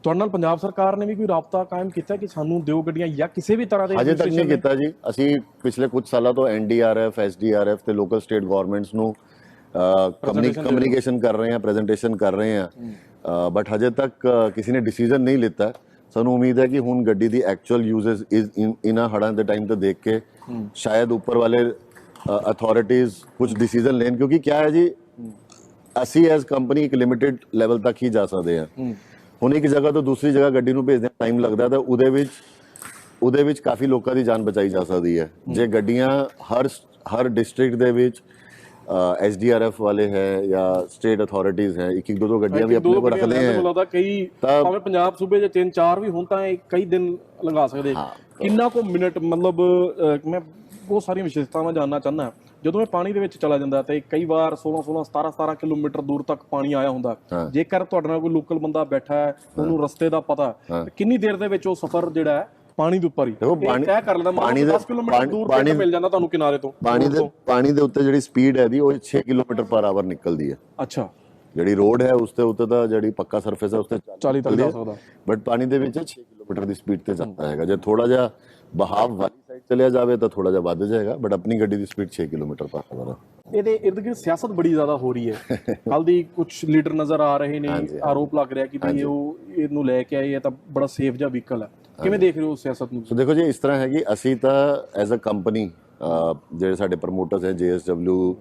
Speaker 1: ਤੁਹਾਡੇ ਨਾਲ ਪੰਜਾਬ ਸਰਕਾਰ ਨੇ ਵੀ ਕੋਈ ਰਾਬਤਾ ਕਾਇਮ ਕੀਤਾ ਕਿ ਸਾਨੂੰ ਦਿਓ ਗੱਡੀਆਂ ਜਾਂ ਕਿਸੇ ਵੀ ਤਰ੍ਹਾਂ ਦੇ
Speaker 2: ਅਜੇ ਤੱਕ ਨਹੀਂ ਕੀਤਾ ਜੀ। ਅਸੀਂ ਪਿਛਲੇ ਕੁਝ ਸਾਲਾਂ ਤੋਂ ਐਨਡੀਆਰਐਫ ਐਸਡੀਆਰਐਫ ਤੇ ਲੋਕਲ ਸਟੇਟ ਗਵਰਨਮੈਂਟਸ ਨੂੰ ਕਮਿਊਨੀਕੇਸ਼ਨ ਕਰ ਰਹੇ ਹਾਂ ਪ੍ਰੈਜੈਂਟੇਸ਼ਨ ਕਰ ਰਹੇ ਹਾਂ। ਬਟ ਹਜੇ ਤੱਕ ਕਿਸੇ ਨੇ ਡਿਸੀਜਨ ਨਹੀਂ ਲਿੱਤਾ। ਸਾਨੂੰ ਉਮੀਦ ਹੈ ਕਿ ਹੁਣ ਗੱਡੀ ਦੀ ਐਕਚੁਅਲ ਯੂਜ਼ਸ ਇਜ਼ ਇਨ ਹੜਾਂ ਦੇ ਟਾਈਮ ਤੇ ਦੇਖ ਕੇ ਸ਼ਾਇਦ ਉੱਪਰ ਵਾਲੇ ਅਥਾਰਟੀਜ਼ ਕੁਝ ਡਿਸੀਜਨ ਲੈਣ। ਕਿਉਂਕਿ ਕੀ ਹੈ ਜੀ ਅਸੀਂ ਐਜ਼ ਕੰਪਨੀ ਇੱਕ ਲਿਮਿਟਿਡ ਲੈਵਲ ਤੱਕ ਹੀ ਜਾ ਸਕਦੇ ਹਾਂ। ਹੁਣ ਇੱਕ ਜਗ੍ਹਾ ਤੋਂ ਦੂਸਰੀ ਜਗ੍ਹਾ ਗੱਡੀ ਨੂੰ ਭੇਜਦੇ ਟਾਈਮ ਲੱਗਦਾ ਤਾਂ ਉਹਦੇ ਵਿੱਚ ਉਹਦੇ ਵਿੱਚ ਕਾਫੀ ਲੋਕਾਂ ਦੀ ਜਾਨ ਬਚਾਈ ਜਾ ਸਕਦੀ ਹੈ। ਜੇ ਗੱਡੀਆਂ ਹਰ ਹਰ ਡਿਸਟ੍ਰਿਕਟ ਦੇ ਵਿੱਚ ਐਸਡੀਆਰਐਫ ਵਾਲੇ ਹੈ ਜਾਂ ਸਟੇਟ ਅਥਾਰਟੀਜ਼ ਹੈ ਇੱਕ ਇੱਕ ਦੋ ਦੋ ਗੱਡੀਆਂ ਵੀ ਆਪਣੇ ਕੋਲ ਰੱਖਦੇ ਹੈ
Speaker 1: ਲੱਗਦਾ ਕਈ ਭਾਵੇਂ ਪੰਜਾਬ ਸੂਬੇ 'ਚ ਤਿੰਨ ਚਾਰ ਵੀ ਹੁਣ ਤਾਂ ਕਈ ਦਿਨ ਲੰਘਾ ਸਕਦੇ। ਕਿੰਨਾ ਕੁ ਮਿੰਟ ਮਤਲਬ ਮੈਂ ਬਹੁਤ ਸਾਰੀਆਂ ਵਿਸ਼ੇਸ਼ਤਾਵਾਂ ਜਾਨਣਾ ਚਾਹੁੰਦਾ ਜਦੋਂ ਇਹ ਪਾਣੀ ਦੇ ਵਿੱਚ ਚਲਾ ਜਾਂਦਾ ਤੇ ਕਈ ਵਾਰ 16 16 17 17 ਕਿਲੋਮੀਟਰ ਦੂਰ ਤੱਕ ਪਾਣੀ ਆਇਆ ਹੁੰਦਾ। ਜੇਕਰ ਤੁਹਾਡੇ ਨਾਲ ਕੋਈ ਲੋਕਲ ਬੰਦਾ ਬੈਠਾ ਹੈ ਉਹਨੂੰ ਰਸਤੇ ਦਾ ਪਤਾ ਕਿੰਨੀ ਦੇਰ ਦੇ ਵਿੱਚ ਉਹ ਸਫ਼ਰ ਜਿਹੜਾ ਹੈ ਪਾਣੀ ਦੇ ਉੱਪਰ ਹੀ?
Speaker 2: ਦੇਖੋ, ਪਾਣੀ-
Speaker 1: ਤੈਅ ਕਰ ਲੈਂਦਾ
Speaker 2: ਪਾਣੀ
Speaker 1: ਮਾਨੋ
Speaker 2: ਦੇ-
Speaker 1: 10 ਕਿਲੋਮੀਟਰ ਦੂਰ ਪਿੰਡ ਮਿਲ ਜਾਂਦਾ ਤੁਹਾਨੂੰ ਕਿਨਾਰੇ ਤੋਂ
Speaker 2: ਪਾਣੀ ਦੇ ਪਾਣੀ ਦੇ ਉੱਤੇ ਜਿਹੜੀ ਸਪੀਡ ਹੈ ਦੀ ਉਹ 6 ਕਿਲੋਮੀਟਰ ਪਰ ਆਵਰ ਨਿਕਲਦੀ ਹੈ।
Speaker 1: ਅੱਛਾ।
Speaker 2: ਜਿਹੜੀ ਰੋਡ ਹੈ ਉਸ ਤੇ ਉੱਤੇ ਤਾਂ ਜਿਹੜੀ ਪੱਕਾ ਸਰਫੇਸ ਹੈ ਉਸ ਤੇ
Speaker 1: 40 ਤੱਕ ਜਾ ਸਕਦਾ।
Speaker 2: ਬਟ ਪਾਣੀ ਦੇ ਵਿੱਚ 6 ਕਿਲੋਮੀਟਰ ਦੀ ਸਪੀਡ ਤੇ ਜਾਂਦਾ ਹੈਗਾ। ਜੇ ਥੋੜਾ ਜਿਹਾ ਬਹਾਵ ਵਾਲੀ ਸਾਈਡ ਚਲਿਆ ਜਾਵੇ ਤਾਂ ਥੋੜਾ ਜਿਹਾ ਵੱਧ ਜਾਏਗਾ ਬਟ ਆਪਣੀ ਗੱਡੀ ਦੀ ਸਪੀਡ 6 ਕਿਲੋਮੀਟਰ ਪਰ ਆਵਰ ਹੈ
Speaker 1: ਇਹਦੇ ਇਰਦ ਗਿਰਦ ਸਿਆਸਤ ਬੜੀ ਜ਼ਿਆਦਾ ਹੋ ਰਹੀ ਹੈ ਕੱਲ ਦੀ ਕੁਝ ਲੀਡਰ ਨਜ਼ਰ ਆ ਰਹੇ ਨੇ ਆਰੋਪ ਲੱਗ ਰਿਹਾ ਕਿ ਵੀ ਉਹ ਇਹਨੂੰ ਲੈ ਕੇ ਆਏ ਤਾਂ ਬੜਾ ਸੇਫ ਜਿਹਾ ਵਹੀਕਲ ਹੈ ਕਿਵੇਂ ਦੇਖ ਰਹੇ ਹੋ ਸਿਆਸਤ ਨੂੰ
Speaker 2: ਸੋ ਦੇਖੋ ਜੀ ਇਸ ਤਰ੍ਹਾਂ ਹੈ ਕਿ ਅਸੀਂ ਤਾਂ ਐਜ਼ ਅ ਕੰਪਨੀ ਜਿਹੜੇ ਸਾਡੇ ਪ੍ਰਮੋਟਰਸ ਹੈ JSW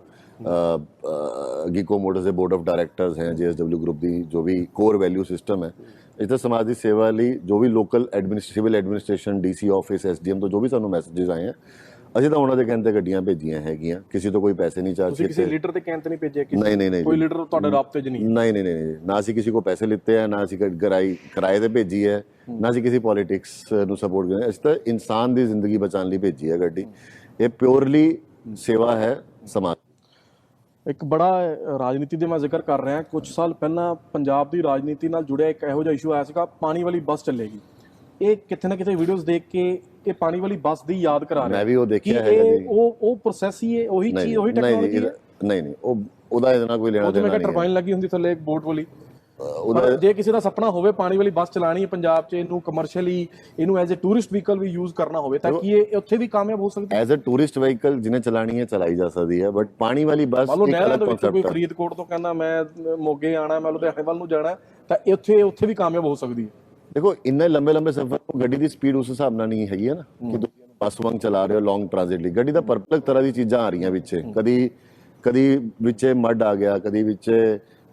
Speaker 2: ਗੀਕੋ ਮੋਟਰਸ ਦੇ ਬੋਰਡ ਆਫ ਡਾਇਰੈਕਟਰਸ ਹੈ JSW ਗਰੁੱਪ ਦੀ ਜੋ ਵੀ ਕੋਰ ਵੈਲਿਊ ਸਿਸਟਮ ਹੈ ਇਸ ਤਾਂ ਸਮਾਜ ਦੀ ਸੇਵਾ ਲਈ ਜੋ ਵੀ local administrative administration DC office SDM ਤੋਂ ਜੋ ਵੀ ਸਾਨੂੰ ਮੈਸੇजेस ਆਏ ਹੈ ਅਸੀਂ ਤਾਂ ਉਹਨਾਂ ਦੇ ਕਹਿੰਦੇ ਗੱਡੀਆਂ ਭੇਜੀਆਂ ਹੈਗੀਆਂ। ਕਿਸੇ ਤੋਂ ਕੋਈ ਪੈਸੇ ਨਹੀਂ ਚਾਰਜ
Speaker 1: ਤੁਸੀਂ ਕਿਸੇ
Speaker 2: ਕੀਤੇ।
Speaker 1: ਲੀਡਰ ਤੇ ਕਹਿਣ ਤੇ ਨਹੀਂ ਭੇਜਿਆ ਕਿਸੇ
Speaker 2: ਨਹੀਂ ਨਹੀਂ ਨਹੀਂ।
Speaker 1: ਕੋਈ ਲੀਡਰ ਤੁਹਾਡੇ ਰਾਬਤੇ 'ਚ ਨਹੀਂ।
Speaker 2: ਨਹੀਂ ਨਹੀਂ ਨਹੀਂ। ਨਾ ਅਸੀਂ ਕਿਸੇ ਕੋ ਪੈਸੇ ਲਿੱਤੇ ਆ ਨਾ ਅਸੀਂ ਕ- ਗਰਾਈ ਕਿਰਾਏ ਤੇ ਭੇਜੀ ਹੈ ਨਾ ਅਸੀਂ ਕਿਸੇ ਪੋਲਿਟਿਕਸ ਨੂੰ ਸਪੋਰਟ ਕਰਦੇ। ਅਸੀਂ ਤਾਂ ਇਨਸਾਨ ਦੀ ਜ਼ਿੰਦਗੀ ਬਚਾਉਣ ਲਈ ਭੇਜੀ ਹੈ ਗੱਡੀ। ਇਹ ਪਿਓਰਲੀ ਸੇਵਾ ਹੈ ਸਮਾਜ
Speaker 1: ਇੱਕ ਬੜਾ ਰਾਜਨੀਤੀ ਦੇ ਮੈਂ ਜ਼ਿਕਰ ਕਰ ਰਿਹਾ ਕੁਝ ਸਾਲ ਪਹਿਲਾਂ ਪੰਜਾਬ ਦੀ ਰਾਜਨੀਤੀ ਨਾਲ ਜੁੜਿਆ ਇੱਕ ਇਹੋ ਜਿਹਾ ਇਸ਼ੂ ਆਇਆ ਸੀਗਾ ਪਾਣੀ ਵਾਲੀ ਬੱਸ ਚੱਲੇਗੀ। ਇਹ ਕਿਤੇ ਨਾ ਕਿਤੇ ਵੀਡੀਓਜ਼ ਦੇਖ ਕੇ ਇਹ ਪਾਣੀ ਵਾਲੀ ਬੱਸ ਦੀ ਯਾਦ ਕਰਾ ਰਿਹਾ।
Speaker 2: ਮੈਂ ਵੀ ਉਹ ਦੇਖਿਆ ਹੈਗਾ ਜੀ।
Speaker 1: ਉਹ ਉਹ ਪ੍ਰੋਸੈਸ ਹੀ ਹੈ ਉਹੀ ਚੀਜ਼ ਉਹੀ ਟੈਕਨੋਲੋਜੀ
Speaker 2: ਨਹੀਂ ਨਹੀਂ ਉਹ ਉਹਦਾ ਇਹਦੇ ਨਾਲ ਕੋਈ ਲੈਣਾ
Speaker 1: ਉਹ ਜਿਵੇਂ
Speaker 2: ਦੇਣਾ ਨਹੀਂ ਹੈ।
Speaker 1: ਟਰਬਾਈਨ ਲੱਗੀ ਹੁੰਦੀ ਥੱਲੇ ਇੱਕ ਬੋਟ ਵਾਲੀ।
Speaker 2: ਉਹਦਾ
Speaker 1: ਜੇ ਕਿਸੇ ਦਾ ਸੁਪਨਾ ਹੋਵੇ ਪਾਣੀ ਵਾਲੀ ਬੱਸ ਚਲਾਣੀ ਹੈ ਪੰਜਾਬ 'ਚ ਇਹਨੂੰ ਕਮਰਸ਼ੀਅਲੀ ਇਹਨੂੰ ਐਜ਼ ਅ ਟੂਰਿਸਟ ਵਹੀਕਲ ਵੀ ਯੂਜ਼ ਕਰਨਾ ਹੋਵੇ ਤਾਂ ਕੀ ਇਹ ਉੱਥੇ ਵੀ ਕਾਮਯਾਬ ਹੋ ਸਕਦਾ?
Speaker 2: ਐਜ਼ ਅ ਟੂਰਿਸਟ ਵਹੀਕਲ ਜਿਹਨੇ ਚਲਾਣੀ ਹੈ ਚਲਾਈ ਜਾ ਸਕਦੀ ਹੈ ਬਟ ਪਾਣੀ ਵਾਲੀ ਬੱਸ ਇੱਕ ਅਲੱਗ
Speaker 1: ਕੋਈ
Speaker 2: ਕਨਸੈਪਟ ਹੈ
Speaker 1: ਫਰੀਦਕੋਟ ਤੋਂ ਕਹਿੰਦਾ ਮੈਂ ਮੋਗੇ ਆਣਾ ਮੈਂ ਲੁਧਿਆਣੇ ਵੱਲ ਨੂੰ ਜਾਣਾ ਤਾਂ ਇੱਥੇ ਉੱਥੇ ਵੀ ਕਾਮਯਾਬ ਹੋ ਸਕਦੀ ਹੈ।
Speaker 2: ਦੇਖੋ ਇੰਨੇ ਲੰਬੇ ਲੰਬੇ ਸਫ਼ਰ ਤੋਂ ਗੱਡੀ ਦੀ ਸਪੀਡ ਉਸ ਹਿਸਾਬ ਨਾਲ ਨਹੀਂ ਹੈਗੀ ਹੈ ਨਾ ਕਿ ਤੁਸੀਂ ਬੱਸ ਵਾਂਗ ਚਲਾ ਰਹੇ ਹੋ ਲੌਂਗ ਟ੍ਰਾਂਜ਼ਿਟ ਲਈ। ਗੱਡੀ ਦਾ ਪਰਪਲਕ ਤਰ੍ਹਾਂ ਦੀ ਚੀਜ਼ਾਂ ਆ ਰਹੀਆਂ ਵਿੱਚ ਕਦੀ ਕਦੀ ਵਿੱਚ ਮੱਡ ਆ ਗਿਆ ਕਦੀ ਵਿੱਚ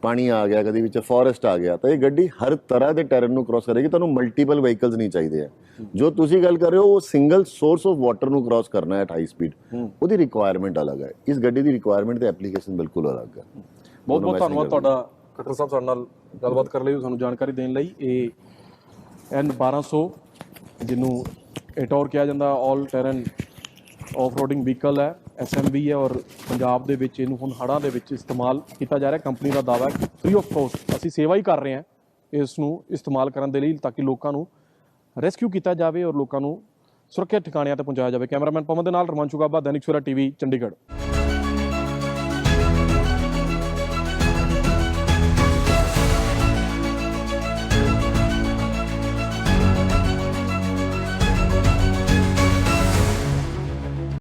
Speaker 2: ਪਾਣੀ ਆ ਗਿਆ ਕਦੀ ਵਿੱਚ ਫੋਰੈਸਟ ਆ ਗਿਆ ਤਾਂ ਇਹ ਗੱਡੀ ਹਰ ਤਰ੍ਹਾਂ ਦੇ ਟੈਰਨ ਨੂੰ ਕ੍ਰਾਸ ਕਰੇਗੀ ਤੁਹਾਨੂੰ ਮਲਟੀਪਲ ਵਹੀਕਲਸ ਨਹੀਂ ਚਾਹੀਦੇ ਆ। ਜੋ ਤੁਸੀਂ ਗੱਲ ਕਰ ਰਹੇ ਹੋ ਉਹ ਸਿੰਗਲ ਸੋਰਸ ਆਫ ਵਾਟਰ ਨੂੰ ਕ੍ਰਾਸ ਕਰਨਾ ਹੈ ਹਾਈ ਸਪੀਡ ਉਹਦੀ ਰਿਕੁਆਇਰਮੈਂਟ ਅਲੱਗ ਹੈ। ਇਸ ਗੱਡੀ ਦੀ ਰਿਕੁਆਇਰਮੈਂਟ ਤੇ ਐਪਲੀਕੇਸ਼ਨ ਬਿਲਕੁਲ ਅਲੱਗ ਹੈ।
Speaker 1: ਬਹੁਤ ਬਹੁਤ ਧੰਨਵਾਦ ਤੁਹਾਡਾ। ਖੱਟਰ ਸਾਹਿਬ ਸਾਡੇ ਨਾਲ ਗੱਲਬਾਤ ਕਰਨ ਲਈ ਸਾਨੂੰ ਜਾਣਕਾਰੀ ਦੇਣ ਲਈ। ਇਹ ਐਨ 1200 ਜਿਹਨੂੰ ਐਟੋਰ ਕਿਹਾ ਜਾਂਦਾ ਆਲ ਟੈਰਨ ਆਫ ਰੋਡਿੰਗ ਵਹੀਕਲ ਹੈ। ਐਸਐਮਵੀ ਹੈ ਔਰ ਪੰਜਾਬ ਦੇ ਵਿੱਚ ਇਹਨੂੰ ਹੁਣ ਹੜ੍ਹਾਂ ਦੇ ਵਿੱਚ ਇਸਤੇਮਾਲ ਕੀਤਾ ਜਾ ਰਿਹਾ। ਕੰਪਨੀ ਦਾ ਦਾਅਵਾ ਹੈ ਫ੍ਰੀ ਆਫ ਕੋਸਟ ਅਸੀਂ ਸੇਵਾ ਹੀ ਕਰ ਰਹੇ ਹਾਂ ਇਸ ਨੂੰ ਇਸਤੇਮਾਲ ਕਰਨ ਦੇ ਲਈ ਤਾਂ ਕਿ ਲੋਕਾਂ ਨੂੰ ਰੈਸਕਿਊ ਕੀਤਾ ਜਾਵੇ ਔਰ ਲੋਕਾਂ ਨੂੰ ਸੁਰੱਖਿਅਤ ਠਿਕਾਣਿਆਂ ਤੇ ਪਹੁੰਚਾਇਆ ਜਾਵੇ। ਕੈਮਰਾਮੈਨ ਪਵਨ ਦੇ ਨਾਲ ਰਮਨ ਸ਼ੁਗਾਬਾ ਦੈਨਿਕ ਸਵੇਰਾ ਟੀਵੀ, ਚੰਡੀਗੜ੍ਹ।